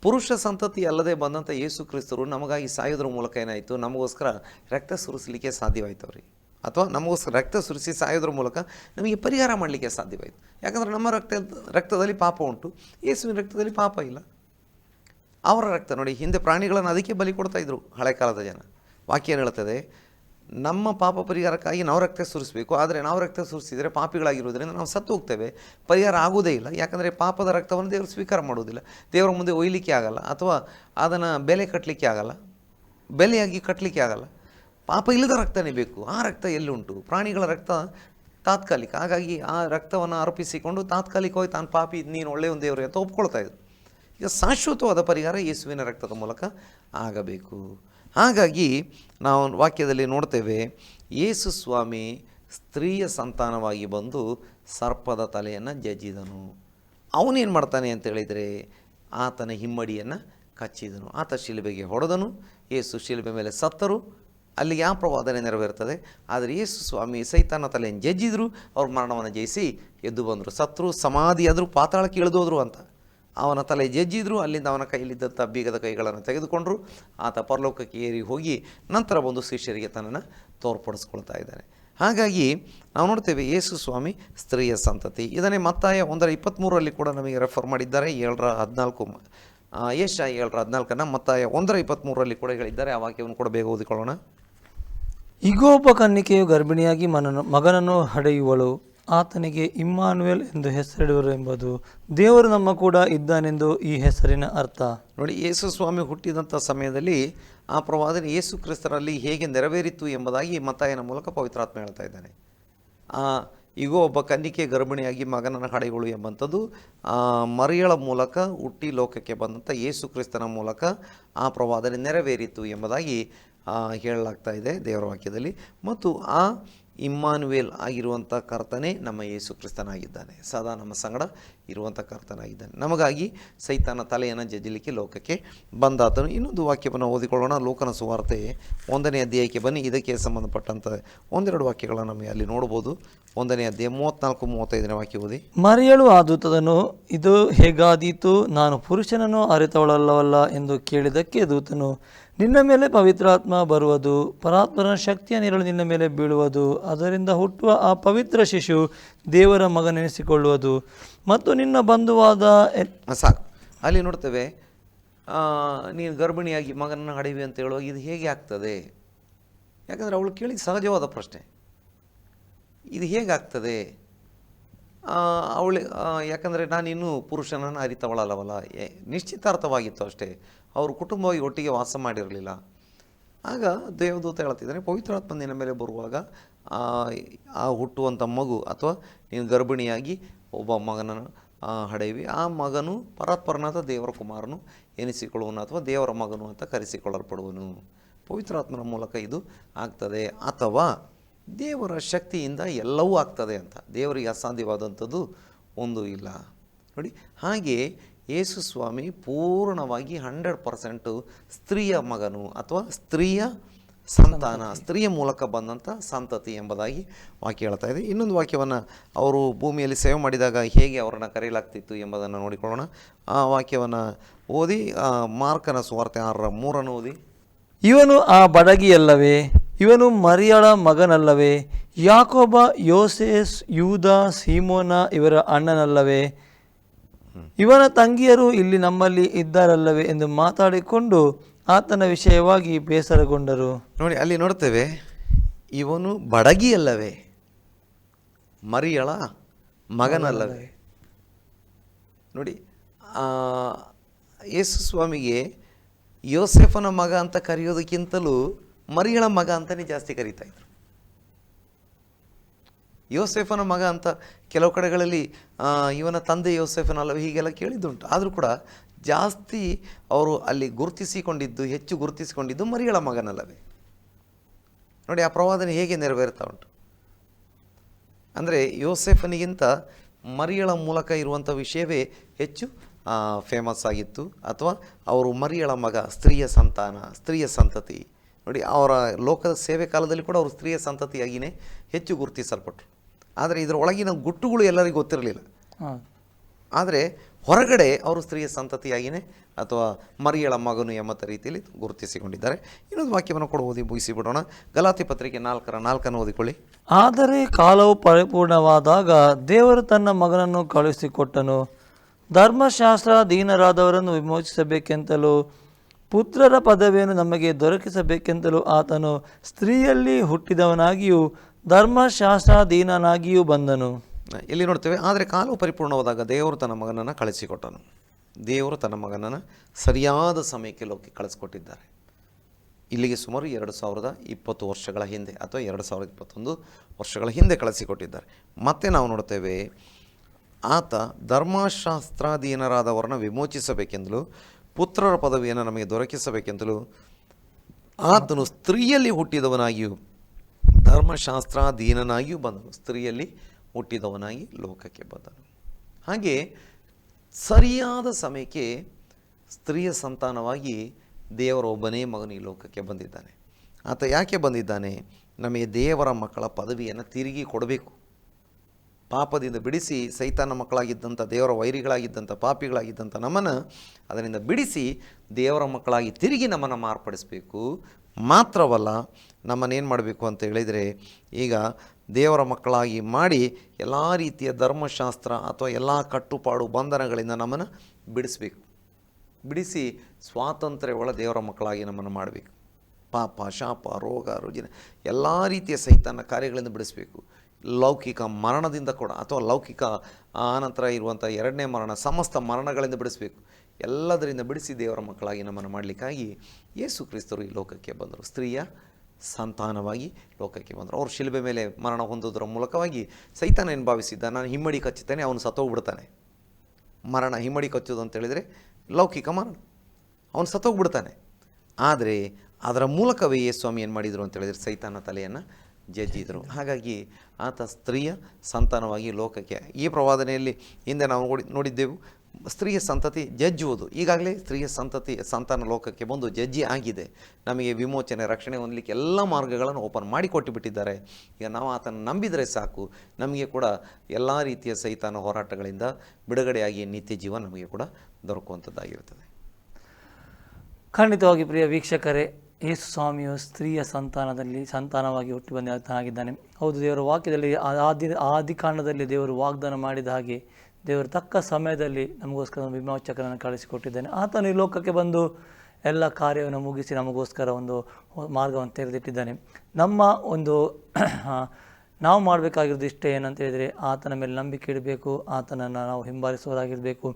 ಪುರುಷ ಸಂತತಿ ಅಲ್ಲದೆ ಬಂದಂಥ ಯೇಸು ಕ್ರಿಸ್ತರು ನಮಗಾಗಿ ಸಾಯೋದ್ರ ಮೂಲಕ ಏನಾಯಿತು? ನಮಗೋಸ್ಕರ ರಕ್ತ ಸುರಿಸಲಿಕ್ಕೆ ಸಾಧ್ಯವಾಯ್ತು ಅವ್ರಿಗೆ ಅಥವಾ ನಮಗೋಸ್ಕರ ರಕ್ತ ಸುರಿಸಿ ಸಾಯೋದ್ರ ಮೂಲಕ ನಮಗೆ ಪರಿಹಾರ ಮಾಡಲಿಕ್ಕೆ ಸಾಧ್ಯವಾಯಿತು. ಯಾಕಂದರೆ ನಮ್ಮ ರಕ್ತ, ರಕ್ತದಲ್ಲಿ ಪಾಪ ಉಂಟು. ಯೇಸುವಿನ ರಕ್ತದಲ್ಲಿ ಪಾಪ ಇಲ್ಲ. ಅವರ ರಕ್ತ ನೋಡಿ, ಹಿಂದೆ ಪ್ರಾಣಿಗಳನ್ನು ಅದಕ್ಕೆ ಬಲಿ ಕೊಡ್ತಾ ಇದ್ದರು ಹಳೆ ಕಾಲದ ಜನ. ವಾಕ್ಯ ಏನು ಹೇಳ್ತದೆ, ನಮ್ಮ ಪಾಪ ಪರಿಹಾರಕ್ಕಾಗಿ ನಾವು ರಕ್ತ ಸುರಿಸಬೇಕು, ಆದರೆ ನಾವು ರಕ್ತ ಸುರಿಸಿದರೆ ಪಾಪಿಗಳಾಗಿರೋದ್ರಿಂದ ನಾವು ಸತ್ತು ಹೋಗ್ತೇವೆ. ಪರಿಹಾರ ಆಗೋದೇ ಇಲ್ಲ. ಯಾಕಂದರೆ ಪಾಪದ ರಕ್ತವನ್ನು ದೇವರು ಸ್ವೀಕಾರ ಮಾಡೋದಿಲ್ಲ ದೇವರ ಮುಂದೆ ಒಯ್ಲಿಕ್ಕೆ ಆಗಲ್ಲ, ಅಥವಾ ಅದನ್ನು ಬೆಲೆ ಕಟ್ಟಲಿಕ್ಕೆ ಆಗಲ್ಲ. ಬೆಲೆಯಾಗಿ ಕಟ್ಟಲಿಕ್ಕೆ ಆಗಲ್ಲ. ಪಾಪ ಇಲ್ಲದ ರಕ್ತನೇ ಬೇಕು. ಆ ರಕ್ತ ಎಲ್ಲುಂಟು ಪ್ರಾಣಿಗಳ ರಕ್ತ ತಾತ್ಕಾಲಿಕ. ಹಾಗಾಗಿ ಆ ರಕ್ತವನ್ನು ಅರ್ಪಿಸಿಕೊಂಡು ತಾತ್ಕಾಲಿಕವಾಗಿ ತಾನು ಪಾಪಿ, ನೀನು ಒಳ್ಳೆಯ ಒಂದು ದೇವರು ಅಂತ ಒಪ್ಕೊಳ್ತಾ ಇದ್ರು. ಈಗ ಶಾಶ್ವತವಾದ ಪರಿಹಾರ ಯೇಸುವಿನ ರಕ್ತದ ಮೂಲಕ ಆಗಬೇಕು. ಹಾಗಾಗಿ ನಾವು ವಾಕ್ಯದಲ್ಲಿ ನೋಡ್ತೇವೆ, ಯೇಸು ಸ್ವಾಮಿ ಸ್ತ್ರೀಯ ಸಂತಾನವಾಗಿ ಬಂದು ಸರ್ಪದ ತಲೆಯನ್ನು ಜಜ್ಜಿದನು. ಅವನೇನು ಮಾಡ್ತಾನೆ ಅಂತ ಹೇಳಿದರೆ, ಆತನ ಹಿಮ್ಮಡಿಯನ್ನು ಕಚ್ಚಿದನು. ಆತ ಶಿಲುಬೆಗೆ ಹೊಡೆದನು. ಯೇಸು ಶಿಲುಬೆ ಮೇಲೆ ಸತ್ತರು. ಅಲ್ಲಿಗೆ ಯಾವ ಪ್ರವಾದನೆ ನೆರವೇರುತ್ತದೆ ಆದರೆ ಯೇಸು ಸ್ವಾಮಿ ಸೈತಾನ ತಲೆಯನ್ನು ಜಜ್ಜಿದ್ರು, ಅವ್ರ ಮರಣವನ್ನು ಜಯಿಸಿ ಎದ್ದು ಬಂದರು. ಸತ್ರು ಸಮಾಧಿ ಆದರೂ ಪಾತಾಳಕ್ಕೆ ಇಳಿದೋದ್ರು ಅಂತ. ಅವನ ತಲೆ ಜಜ್ಜಿದ್ರು, ಅಲ್ಲಿಂದ ಅವನ ಕೈಯಲ್ಲಿದ್ದಂಥ ಬೀಗದ ಕೈಗಳನ್ನು ತೆಗೆದುಕೊಂಡರು. ಆತ ಪರಲೋಕಕ್ಕೆ ಏರಿ ಹೋಗಿ ನಂತರ ಬಂದು ಶಿಷ್ಯರಿಗೆ ತನ್ನನ್ನು ತೋರ್ಪಡಿಸ್ಕೊಳ್ತಾ ಇದ್ದಾನೆ. ಹಾಗಾಗಿ ನಾವು ನೋಡ್ತೇವೆ ಯೇಸು ಸ್ವಾಮಿ ಸ್ತ್ರೀಯ ಸಂತತಿ. ಇದನ್ನೇ ಮತ್ತಾಯ ಒಂದರ ಇಪ್ಪತ್ತ್ಮೂರರಲ್ಲಿ ಕೂಡ ನಮಗೆ ರೆಫರ್ ಮಾಡಿದ್ದಾರೆ, ಏಳರ ಹದಿನಾಲ್ಕು ಏಷ್ಯಾ ಏಳರ ಹದಿನಾಲ್ಕನ್ನು ಮತ್ತಾಯ ಒಂದರ ಇಪ್ಪತ್ತ್ಮೂರರಲ್ಲಿ ಕೂಡ ಹೇಳಿದ್ದಾರೆ. ಆ ವಾಕ್ಯವನ್ನು ಕೂಡ ಬೇಗ ಓದಿಕೊಳ್ಳೋಣ. ಇಗೋ ಒಬ್ಬ ಕನ್ನಿಕೆಯು ಗರ್ಭಿಣಿಯಾಗಿ ಮನನು ಮಗನನ್ನು ಹಡೆಯುವಳು. ಆತನಿಗೆ ಇಮ್ಮಾನ್ವೆಲ್ ಎಂದು ಹೆಸರಿಡುವರು ಎಂಬುದು ದೇವರು ನಮ್ಮ ಕೂಡ ಇದ್ದಾನೆಂದು ಈ ಹೆಸರಿನ ಅರ್ಥ. ನೋಡಿ ಯೇಸು ಸ್ವಾಮಿ ಹುಟ್ಟಿದಂಥ ಸಮಯದಲ್ಲಿ ಆ ಪ್ರವಾದನೆ ಯೇಸು ಕ್ರಿಸ್ತರಲ್ಲಿ ಹೇಗೆ ನೆರವೇರಿತು ಎಂಬುದಾಗಿ ಮತ್ತಾಯನ ಮೂಲಕ ಪವಿತ್ರಾತ್ಮ ಹೇಳ್ತಾ ಇದ್ದಾನೆ. ಆ, ಇಗೋ ಒಬ್ಬ ಕನ್ನಿಕೆ ಗರ್ಭಿಣಿಯಾಗಿ ಮಗನನ್ನು ಹಡೆಗಳು ಎಂಬಂಥದ್ದು ಆ, ಮರಿಯಳ ಮೂಲಕ ಹುಟ್ಟಿ ಲೋಕಕ್ಕೆ ಬಂದಂಥ ಯೇಸು ಕ್ರಿಸ್ತನ ಮೂಲಕ ಆ ಪ್ರವಾದನೆ ನೆರವೇರಿತು ಎಂಬುದಾಗಿ ಹೇಳಲಾಗ್ತಾ ಇದೆ ದೇವರ ವಾಕ್ಯದಲ್ಲಿ. ಮತ್ತು ಆ ಇಮ್ಮಾನ್ವೇಲ್ ಆಗಿರುವಂಥ ಕರ್ತನೇ ನಮ್ಮ ಯೇಸು ಕ್ರಿಸ್ತನಾಗಿದ್ದಾನೆ. ಸದಾ ನಮ್ಮ ಸಂಗಡ ಇರುವಂಥ ಕರ್ತನಾಗಿದ್ದಾನೆ. ನಮಗಾಗಿ ಸೈತಾನ ತಲೆಯನ್ನು ಜಜ್ಜಲಿಕ್ಕೆ ಲೋಕಕ್ಕೆ ಬಂದಾತನು. ಇನ್ನೊಂದು ವಾಕ್ಯವನ್ನು ಓದಿಕೊಳ್ಳೋಣ. ಲೋಕನ ಸುವಾರ್ತೆ ಒಂದನೇ ಅಧ್ಯಾಯಕ್ಕೆ ಬನ್ನಿ. ಇದಕ್ಕೆ ಸಂಬಂಧಪಟ್ಟಂಥ ಒಂದೆರಡು ವಾಕ್ಯಗಳನ್ನು ನಮಗೆ ಅಲ್ಲಿ ನೋಡ್ಬೋದು ಒಂದನೇ ಅಧ್ಯಾಯ ಮೂವತ್ತ್ನಾಲ್ಕು ಮೂವತ್ತೈದನೇ ವಾಕ್ಯ ಓದಿ. ಮರೆಯಳು ಆ ದೂತದನು ಇದು ಹೇಗಾದೀತು? ನಾನು ಪುರುಷನನ್ನು ಅರಿತವಳಲ್ಲವಲ್ಲ ಎಂದು ಕೇಳಿದಕ್ಕೆ ದೂತನು ನಿನ್ನ ಮೇಲೆ ಪವಿತ್ರಾತ್ಮ ಬರುವುದು ಪರಾತ್ಮನ ಶಕ್ತಿಯ ನೆರಳು ನಿನ್ನ ಮೇಲೆ ಬೀಳುವುದು, ಅದರಿಂದ ಹುಟ್ಟುವ ಆ ಪವಿತ್ರ ಶಿಶು ದೇವರ ಮಗನೆನಿಸಿಕೊಳ್ಳುವುದು. ಮತ್ತು ನಿನ್ನ ಬಂಧುವಾದ ಸಾಕು. ಅಲ್ಲಿ ನೋಡ್ತೇವೆ ನೀನು ಗರ್ಭಿಣಿಯಾಗಿ ಮಗನನ್ನು ಹಡಿವಿ ಅಂತ ಹೇಳುವಾಗ ಇದು ಹೇಗೆ ಆಗ್ತದೆ? ಯಾಕಂದರೆ ಅವಳು ಕೇಳಿದ ಸಹಜವಾದ ಪ್ರಶ್ನೆ. ಇದು ಹೇಗಾಗ್ತದೆ ಅವಳು ಯಾಕಂದರೆ ನಾನಿನ್ನೂ ಪುರುಷನನ್ನು ಅರಿತವಳಲ್ಲವಲ್ಲ? ನಿಶ್ಚಿತಾರ್ಥವಾಗಿತ್ತು ಅಷ್ಟೇ. ಅವರು ಕುಟುಂಬವಾಗಿ ಒಟ್ಟಿಗೆ ವಾಸ ಮಾಡಿರಲಿಲ್ಲ. ಆಗ ದೇವದೂತ ಹೇಳ್ತಿದ್ದಾನೆ ಪವಿತ್ರಾತ್ಮ ನಿನ್ನ ಮೇಲೆ ಬರುವಾಗ ಆ ಹುಟ್ಟುವಂಥ ಮಗು ಅಥವಾ ನೀನು ಗರ್ಭಿಣಿಯಾಗಿ ಒಬ್ಬ ಮಗನನ್ನು ಹಡೆಯುವಿ. ಆ ಮಗನು ಪರಾತ್ಪರನಾದ ದೇವರ ಕುಮಾರನು ಎನಿಸಿಕೊಳ್ಳುವನು ಅಥವಾ ದೇವರ ಮಗನು ಅಂತ ಕರೆಸಿಕೊಳ್ಳಲ್ಪಡುವನು. ಪವಿತ್ರಾತ್ಮನ ಮೂಲಕ ಇದು ಆಗ್ತದೆ. ಅಥವಾ ದೇವರ ಶಕ್ತಿಯಿಂದ ಎಲ್ಲವೂ ಆಗ್ತದೆ ಅಂತ. ದೇವರಿಗೆ ಅಸಾಧ್ಯವಾದಂಥದ್ದು ಒಂದು ಇಲ್ಲ. ನೋಡಿ, ಹಾಗೆ ಯೇಸು ಸ್ವಾಮಿ ಪೂರ್ಣವಾಗಿ ಹಂಡ್ರೆಡ್ ಪರ್ಸೆಂಟು ಸ್ತ್ರೀಯ ಮಗನು ಅಥವಾ ಸ್ತ್ರೀಯ ಸಂತಾನ ಸ್ತ್ರೀಯ ಮೂಲಕ ಬಂದಂಥ ಸಂತತಿ ಎಂಬುದಾಗಿ ವಾಕ್ಯ ಹೇಳ್ತಾ ಇದೆ. ಇನ್ನೊಂದು ವಾಕ್ಯವನ್ನು ಅವರು ಭೂಮಿಯಲ್ಲಿ ಸೇವೆ ಮಾಡಿದಾಗ ಹೇಗೆ ಅವರನ್ನು ಕರೆಯಲಾಗ್ತಿತ್ತು ಎಂಬುದನ್ನು ನೋಡಿಕೊಳ್ಳೋಣ. ಆ ವಾಕ್ಯವನ್ನು ಓದಿ ಮಾರ್ಕನ ಸುವಾರ್ತೆ ಆರರ ಮೂರನ್ನು ಓದಿ. ಇವನು ಆ ಬಡಗಿಯಲ್ಲವೇ ಇವನು ಮರಿಯಳ ಮಗನಲ್ಲವೇ ಯಾಕೋಬ ಯೋಸೇಸ್ ಯೂದ ಸೀಮೋನ ಇವರ ಅಣ್ಣನಲ್ಲವೇ ಇವನ ತಂಗಿಯರು ಇಲ್ಲಿ ನಮ್ಮಲ್ಲಿ ಇದ್ದಾರಲ್ಲವೇ ಎಂದು ಮಾತಾಡಿಕೊಂಡು ಆತನ ವಿಷಯವಾಗಿ ಬೇಸರಗೊಂಡರು. ನೋಡಿ, ಅಲ್ಲಿ ನೋಡ್ತೇವೆ ಇವನು ಬಡಗಿಯಲ್ಲವೇ, ಮರಿಯಳ ಮಗನಲ್ಲವೇ. ನೋಡಿ ಯೇಸು ಸ್ವಾಮಿಗೆ ಯೋಸೆಫನ ಮಗ ಅಂತ ಕರೆಯೋದಕ್ಕಿಂತಲೂ ಮರಿಯಳ ಮಗ ಅಂತಲೇ ಜಾಸ್ತಿ ಕರೀತಾ ಇದ್ರು. ಯೋಸೆಫನ ಮಗ ಅಂತ ಕೆಲವು ಕಡೆಗಳಲ್ಲಿ ಇವನ ತಂದೆ ಯೋಸೆಫನಲ್ಲ ಹೀಗೆಲ್ಲ ಕೇಳಿದ್ದುಂಟು. ಆದರೂ ಕೂಡ ಜಾಸ್ತಿ ಅವರು ಅಲ್ಲಿ ಗುರುತಿಸಿಕೊಂಡಿದ್ದು, ಹೆಚ್ಚು ಗುರುತಿಸಿಕೊಂಡಿದ್ದು ಮರಿಗಳ ಮಗನಲ್ಲವೇ? ನೋಡಿ, ಆ ಪ್ರವಾದನೆ ಹೇಗೆ ನೆರವೇರ್ತಾ ಉಂಟು? ಅಂದರೆ ಯೋಸೆಫನಿಗಿಂತ ಮರಿಯಳ ಮೂಲಕ ಇರುವಂಥ ವಿಷಯವೇ ಹೆಚ್ಚು ಫೇಮಸ್ ಆಗಿತ್ತು. ಅಥವಾ ಅವರು ಮರಿಯಳ ಮಗ, ಸ್ತ್ರೀಯ ಸಂತಾನ, ಸ್ತ್ರೀಯ ಸಂತತಿ. ನೋಡಿ, ಅವರ ಲೋಕದ ಸೇವೆ ಕಾಲದಲ್ಲಿ ಕೂಡ ಅವರು ಸ್ತ್ರೀಯ ಸಂತತಿಯಾಗಿಯೇ ಹೆಚ್ಚು ಗುರುತಿಸಲ್ಪಟ್ಟರು ಆದರೆ ಇದರ ಒಳಗಿನ ಗುಟ್ಟುಗಳು ಎಲ್ಲರಿಗೂ ಗೊತ್ತಿರಲಿಲ್ಲ. ಆದರೆ ಹೊರಗಡೆ ಅವರು ಸ್ತ್ರೀಯ ಸಂತತಿಯಾಗಿಯೇ ಅಥವಾ ಮರಿಯಳ ಮಗನು ಎಂಬತ್ತ ರೀತಿಯಲ್ಲಿ ಗುರುತಿಸಿಕೊಂಡಿದ್ದಾರೆ. ಇನ್ನೊಂದು ವಾಕ್ಯವನ್ನು ಕೂಡ ಓದಿ ಮುಗಿಸಿಬಿಡೋಣ. ಗಲಾತಿ ಪತ್ರಿಕೆ ನಾಲ್ಕರ ನಾಲ್ಕನ್ನು ಓದಿಕೊಳ್ಳಿ. ಆದರೆ ಕಾಲವು ಪರಿಪೂರ್ಣವಾದಾಗ ದೇವರು ತನ್ನ ಮಗನನ್ನು ಕಳುಹಿಸಿಕೊಟ್ಟನು. ಧರ್ಮಶಾಸ್ತ್ರ ದೀನರಾದವರನ್ನು ವಿಮೋಚಿಸಬೇಕೆಂತಲೂ ಪುತ್ರರ ಪದವಿಯನ್ನು ನಮಗೆ ದೊರಕಿಸಬೇಕೆಂತಲೂ ಆತನು ಸ್ತ್ರೀಯಲ್ಲಿ ಹುಟ್ಟಿದವನಾಗಿಯೂ ಧರ್ಮಶಾಸ್ತ್ರಾಧೀನನಾಗಿಯೂ ಬಂದನು. ಇಲ್ಲಿ ನೋಡ್ತೇವೆ, ಆದರೆ ಕಾಲವು ಪರಿಪೂರ್ಣವಾದಾಗ ದೇವರು ತನ್ನ ಮಗನನ್ನು ಕಳಿಸಿಕೊಟ್ಟನು. ದೇವರು ತನ್ನ ಮಗನನ್ನು ಸರಿಯಾದ ಸಮಯಕ್ಕೆ ಲೋಕಕ್ಕೆ ಕಳಿಸ್ಕೊಟ್ಟಿದ್ದಾರೆ. ಇಲ್ಲಿಗೆ ಸುಮಾರು ಎರಡು ಸಾವಿರದ ಇಪ್ಪತ್ತು ವರ್ಷಗಳ ಹಿಂದೆ ಅಥವಾ ಎರಡು ಸಾವಿರದ ಇಪ್ಪತ್ತೊಂದು ವರ್ಷಗಳ ಹಿಂದೆ ಕಳಿಸಿಕೊಟ್ಟಿದ್ದಾರೆ. ಮತ್ತೆ ನಾವು ನೋಡ್ತೇವೆ, ಆತ ಧರ್ಮಶಾಸ್ತ್ರಾಧೀನರಾದವರನ್ನು ವಿಮೋಚಿಸಬೇಕೆಂದಲೂ, ಪುತ್ರರ ಪದವಿಯನ್ನು ನಮಗೆ ದೊರಕಿಸಬೇಕೆಂದಲೂ, ಆತನು ಸ್ತ್ರೀಯಲ್ಲಿ ಹುಟ್ಟಿದವನಾಗಿಯೂ ಧರ್ಮಶಾಸ್ತ್ರಾಧೀನನಾಗಿಯೂ ಬಂದನು. ಸ್ತ್ರೀಯಲ್ಲಿ ಹುಟ್ಟಿದವನಾಗಿ ಲೋಕಕ್ಕೆ ಬಂದನು. ಹಾಗೆ ಸರಿಯಾದ ಸಮಯಕ್ಕೆ ಸ್ತ್ರೀಯ ಸಂತಾನವಾಗಿ ದೇವರ ಒಬ್ಬನೇ ಮಗನು ಈ ಲೋಕಕ್ಕೆ ಬಂದಿದ್ದಾನೆ. ಆತ ಯಾಕೆ ಬಂದಿದ್ದಾನೆ? ನಮಗೆ ದೇವರ ಮಕ್ಕಳ ಪದವಿಯನ್ನು ತಿರುಗಿ ಕೊಡಬೇಕು. ಪಾಪದಿಂದ ಬಿಡಿಸಿ ಸೈತಾನ ಮಕ್ಕಳಾಗಿದ್ದಂಥ ದೇವರ ವೈರಿಗಳಾಗಿದ್ದಂಥ ಪಾಪಿಗಳಾಗಿದ್ದಂಥ ನಮ್ಮನ್ನು ಅದರಿಂದ ಬಿಡಿಸಿ ದೇವರ ಮಕ್ಕಳಾಗಿ ತಿರುಗಿ ನಮ್ಮನ್ನು ಮಾರ್ಪಡಿಸಬೇಕು. ಮಾತ್ರವಲ್ಲ ನಮ್ಮನ್ನೇನು ಮಾಡಬೇಕು ಅಂತ ಹೇಳಿದರೆ ಈಗ ದೇವರ ಮಕ್ಕಳಾಗಿ ಮಾಡಿ ಎಲ್ಲ ರೀತಿಯ ಧರ್ಮಶಾಸ್ತ್ರ ಅಥವಾ ಎಲ್ಲ ಕಟ್ಟುಪಾಡು ಬಂಧನಗಳಿಂದ ನಮ್ಮನ್ನು ಬಿಡಿಸಬೇಕು. ಬಿಡಿಸಿ ಸ್ವಾತಂತ್ರ್ಯವುಳ್ಳ ದೇವರ ಮಕ್ಕಳಾಗಿ ನಮ್ಮನ್ನು ಮಾಡಬೇಕು. ಪಾಪ ಶಾಪ ರೋಗ ರುಜಿನ ಎಲ್ಲ ರೀತಿಯ ಸೈತಾನ ಕಾರ್ಯಗಳಿಂದ ಬಿಡಿಸಬೇಕು. ಲೌಕಿಕ ಮರಣದಿಂದ ಕೂಡ ಅಥವಾ ಲೌಕಿಕ ಆನಂತರ ಇರುವಂಥ ಎರಡನೇ ಮರಣ, ಸಮಸ್ತ ಮರಣಗಳಿಂದ ಬಿಡಿಸಬೇಕು. ಎಲ್ಲದರಿಂದ ಬಿಡಿಸಿ ದೇವರ ಮಕ್ಕಳಾಗಿ ನಮ್ಮನ್ನು ಮಾಡಲಿಕ್ಕಾಗಿ ಯೇಸು ಕ್ರಿಸ್ತರು ಈ ಲೋಕಕ್ಕೆ ಬಂದರು. ಸ್ತ್ರೀಯ ಸಂತಾನವಾಗಿ ಲೋಕಕ್ಕೆ ಬಂದರು. ಅವರು ಶಿಲ್ಬೆ ಮೇಲೆ ಮರಣ ಹೊಂದೋದರ ಮೂಲಕವಾಗಿ ಸೈತಾನ ಏನು ಭಾವಿಸಿದ್ದ? ನಾನು ಹಿಮ್ಮಡಿ ಕಚ್ಚುತ್ತೇನೆ, ಅವನು ಸತ್ತೋಗ್ಬಿಡ್ತಾನೆ. ಮರಣ ಹಿಮ್ಮಡಿ ಕಚ್ಚೋದು ಅಂತ ಹೇಳಿದರೆ ಲೌಕಿಕ ಮರಣ. ಅವನು ಸತ್ತೋಗ್ಬಿಡ್ತಾನೆ. ಆದರೆ ಅದರ ಮೂಲಕವೇ ಸ್ವಾಮಿ ಏನು ಮಾಡಿದರು ಅಂತ ಹೇಳಿದರೆ ಸೈತಾನ ತಲೆಯನ್ನು ಜಜ್ಜಿದರು. ಹಾಗಾಗಿ ಆತ ಸ್ತ್ರೀಯ ಸಂತಾನವಾಗಿ ಲೋಕಕ್ಕೆ ಈ ಪ್ರವಾದನೆಯಲ್ಲಿ ಹಿಂದೆ ನಾವು ನೋಡಿ ನೋಡಿದ್ದೆವು, ಸ್ತ್ರೀಯ ಸಂತತಿ ಜಜ್ಜುವುದು. ಈಗಾಗಲೇ ಸ್ತ್ರೀಯ ಸಂತತಿ, ಸಂತಾನ ಲೋಕಕ್ಕೆ ಬಂದು ಜಜ್ಜಿ ಆಗಿದೆ. ನಮಗೆ ವಿಮೋಚನೆ, ರಕ್ಷಣೆ ಹೊಂದಲಿಕ್ಕೆ ಎಲ್ಲ ಮಾರ್ಗಗಳನ್ನು ಓಪನ್ ಮಾಡಿಕೊಟ್ಟು ಬಿಟ್ಟಿದ್ದಾರೆ ಈಗ ನಾವು ಆತನ ನಂಬಿದರೆ ಸಾಕು. ನಮಗೆ ಕೂಡ ಎಲ್ಲ ರೀತಿಯ ಸೈತಾನ ಹೋರಾಟಗಳಿಂದ ಬಿಡುಗಡೆಯಾಗಿ ನಿತ್ಯ ಜೀವನ ನಮಗೆ ಕೂಡ ದೊರಕುವಂಥದ್ದಾಗಿರುತ್ತದೆ. ಖಂಡಿತವಾಗಿ ಪ್ರಿಯ ವೀಕ್ಷಕರೇ ಯೇಸು ಸ್ವಾಮಿಯು ಸ್ತ್ರೀಯ ಸಂತಾನದಲ್ಲಿ ಸಂತಾನವಾಗಿ ಹುಟ್ಟಿ ಬಂದಾಗಿದ್ದಾನೆ ಹೌದು, ದೇವರ ವಾಕ್ಯದಲ್ಲಿ ಆದಿ ಆದಿಕಾಂಡದಲ್ಲಿ ದೇವರು ವಾಗ್ದಾನ ಮಾಡಿದ ಹಾಗೆ ದೇವರು ತಕ್ಕ ಸಮಯದಲ್ಲಿ ನಮಗೋಸ್ಕರ ವಿಮೋಚಕರನ್ನು ಕಳಿಸಿಕೊಟ್ಟಿದ್ದಾನೆ. ಆತನು ಈ ಲೋಕಕ್ಕೆ ಬಂದು ಎಲ್ಲ ಕಾರ್ಯವನ್ನು ಮುಗಿಸಿ ನಮಗೋಸ್ಕರ ಒಂದು ಮಾರ್ಗವನ್ನು ತೆರೆದಿಟ್ಟಿದ್ದಾನೆ ನಮ್ಮ ಒಂದು ನಾವು ಮಾಡಬೇಕಾಗಿರೋದು ಇಷ್ಟೇ ಏನಂತ ಹೇಳಿದರೆ ಆತನ ಮೇಲೆ ನಂಬಿಕೆ ಇಡಬೇಕು, ಆತನನ್ನು ನಾವು ಹಿಂಬಾಲಿಸುವುದಾಗಿರಬೇಕು.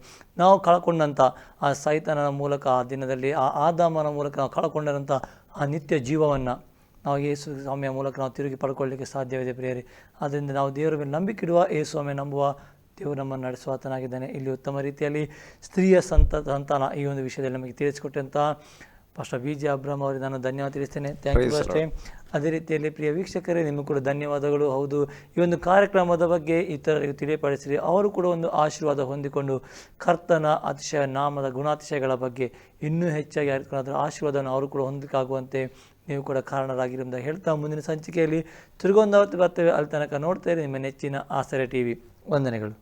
ನಾವು ಕಳ್ಕೊಂಡಂಥ ಆ ಸೈತನ ಮೂಲಕ, ಆ ದಿನದಲ್ಲಿ, ಆ ಆದಾಮನ ಮೂಲಕ ನಾವು ಕಳ್ಕೊಂಡಂಥ ಆ ನಿತ್ಯ ಜೀವವನ್ನು ನಾವು ಯೇಸು ಸ್ವಾಮಿಯ ಮೂಲಕ ನಾವು ತಿರುಗಿ ಪಡ್ಕೊಳ್ಳಿಕ್ಕೆ ಸಾಧ್ಯವಿದೆ ಪ್ರಿಯರಿ. ಆದ್ದರಿಂದ ನಾವು ದೇವರ ಮೇಲೆ ನಂಬಿಕೆ ಇಡುವ, ಯೇಸು ಸ್ವಾಮಿ ನಂಬುವ ದೇವರು ನಮ್ಮನ್ನು ನಡೆಸುವಾತನಾಗಿದ್ದಾನೆ ಇಲ್ಲಿ ಉತ್ತಮ ರೀತಿಯಲ್ಲಿ ಸ್ತ್ರೀಯ ಸಂತ, ಸಂತಾನ ಈ ಒಂದು ವಿಷಯದಲ್ಲಿ ನಮಗೆ ತಿಳಿಸಿಕೊಟ್ಟಂಥ ಪಾಸ್ಟರ್ ಬಿ ಜೆ ಅಬ್ರಹ್ಮ ಅವರಿಗೆ ನಾನು ಧನ್ಯವಾದ ತಿಳಿಸ್ತೇನೆ. ಥ್ಯಾಂಕ್ ಯು ಅಷ್ಟೇ ಅದೇ ರೀತಿಯಲ್ಲಿ ಪ್ರಿಯ ವೀಕ್ಷಕರೇ ನಿಮಗೂ ಕೂಡ ಧನ್ಯವಾದಗಳು. ಹೌದು ಈ ಒಂದು ಕಾರ್ಯಕ್ರಮದ ಬಗ್ಗೆ ಇತರರಿಗೆ ತಿಳಿಯಪಡಿಸಿರಿ ಅವರು ಕೂಡ ಒಂದು ಆಶೀರ್ವಾದ ಹೊಂದಿಕೊಂಡು ಕರ್ತನ ಅತಿಶಯ ನಾಮದ ಗುಣಾತಿಶಯಗಳ ಬಗ್ಗೆ ಇನ್ನೂ ಹೆಚ್ಚಾಗಿ ಅದರ ಆಶೀರ್ವಾದವನ್ನು ಅವರು ಕೂಡ ಹೊಂದಕ್ಕಾಗುವಂತೆ ನೀವು ಕೂಡ ಕಾರಣರಾಗಿರುವುದರಿಂದ ಹೇಳ್ತಾ ಮುಂದಿನ ಸಂಚಿಕೆಯಲ್ಲಿ ತಿರುಗೊಂದಾವತ್ತು ಬರ್ತೇವೆ. ಅಲ್ಲಿ ತನಕ ನೋಡ್ತಾ ಇರಿ ನಿಮ್ಮ ನೆಚ್ಚಿನ ಆಸರೆ ಟಿ ವಿ ವಂದನೆಗಳು.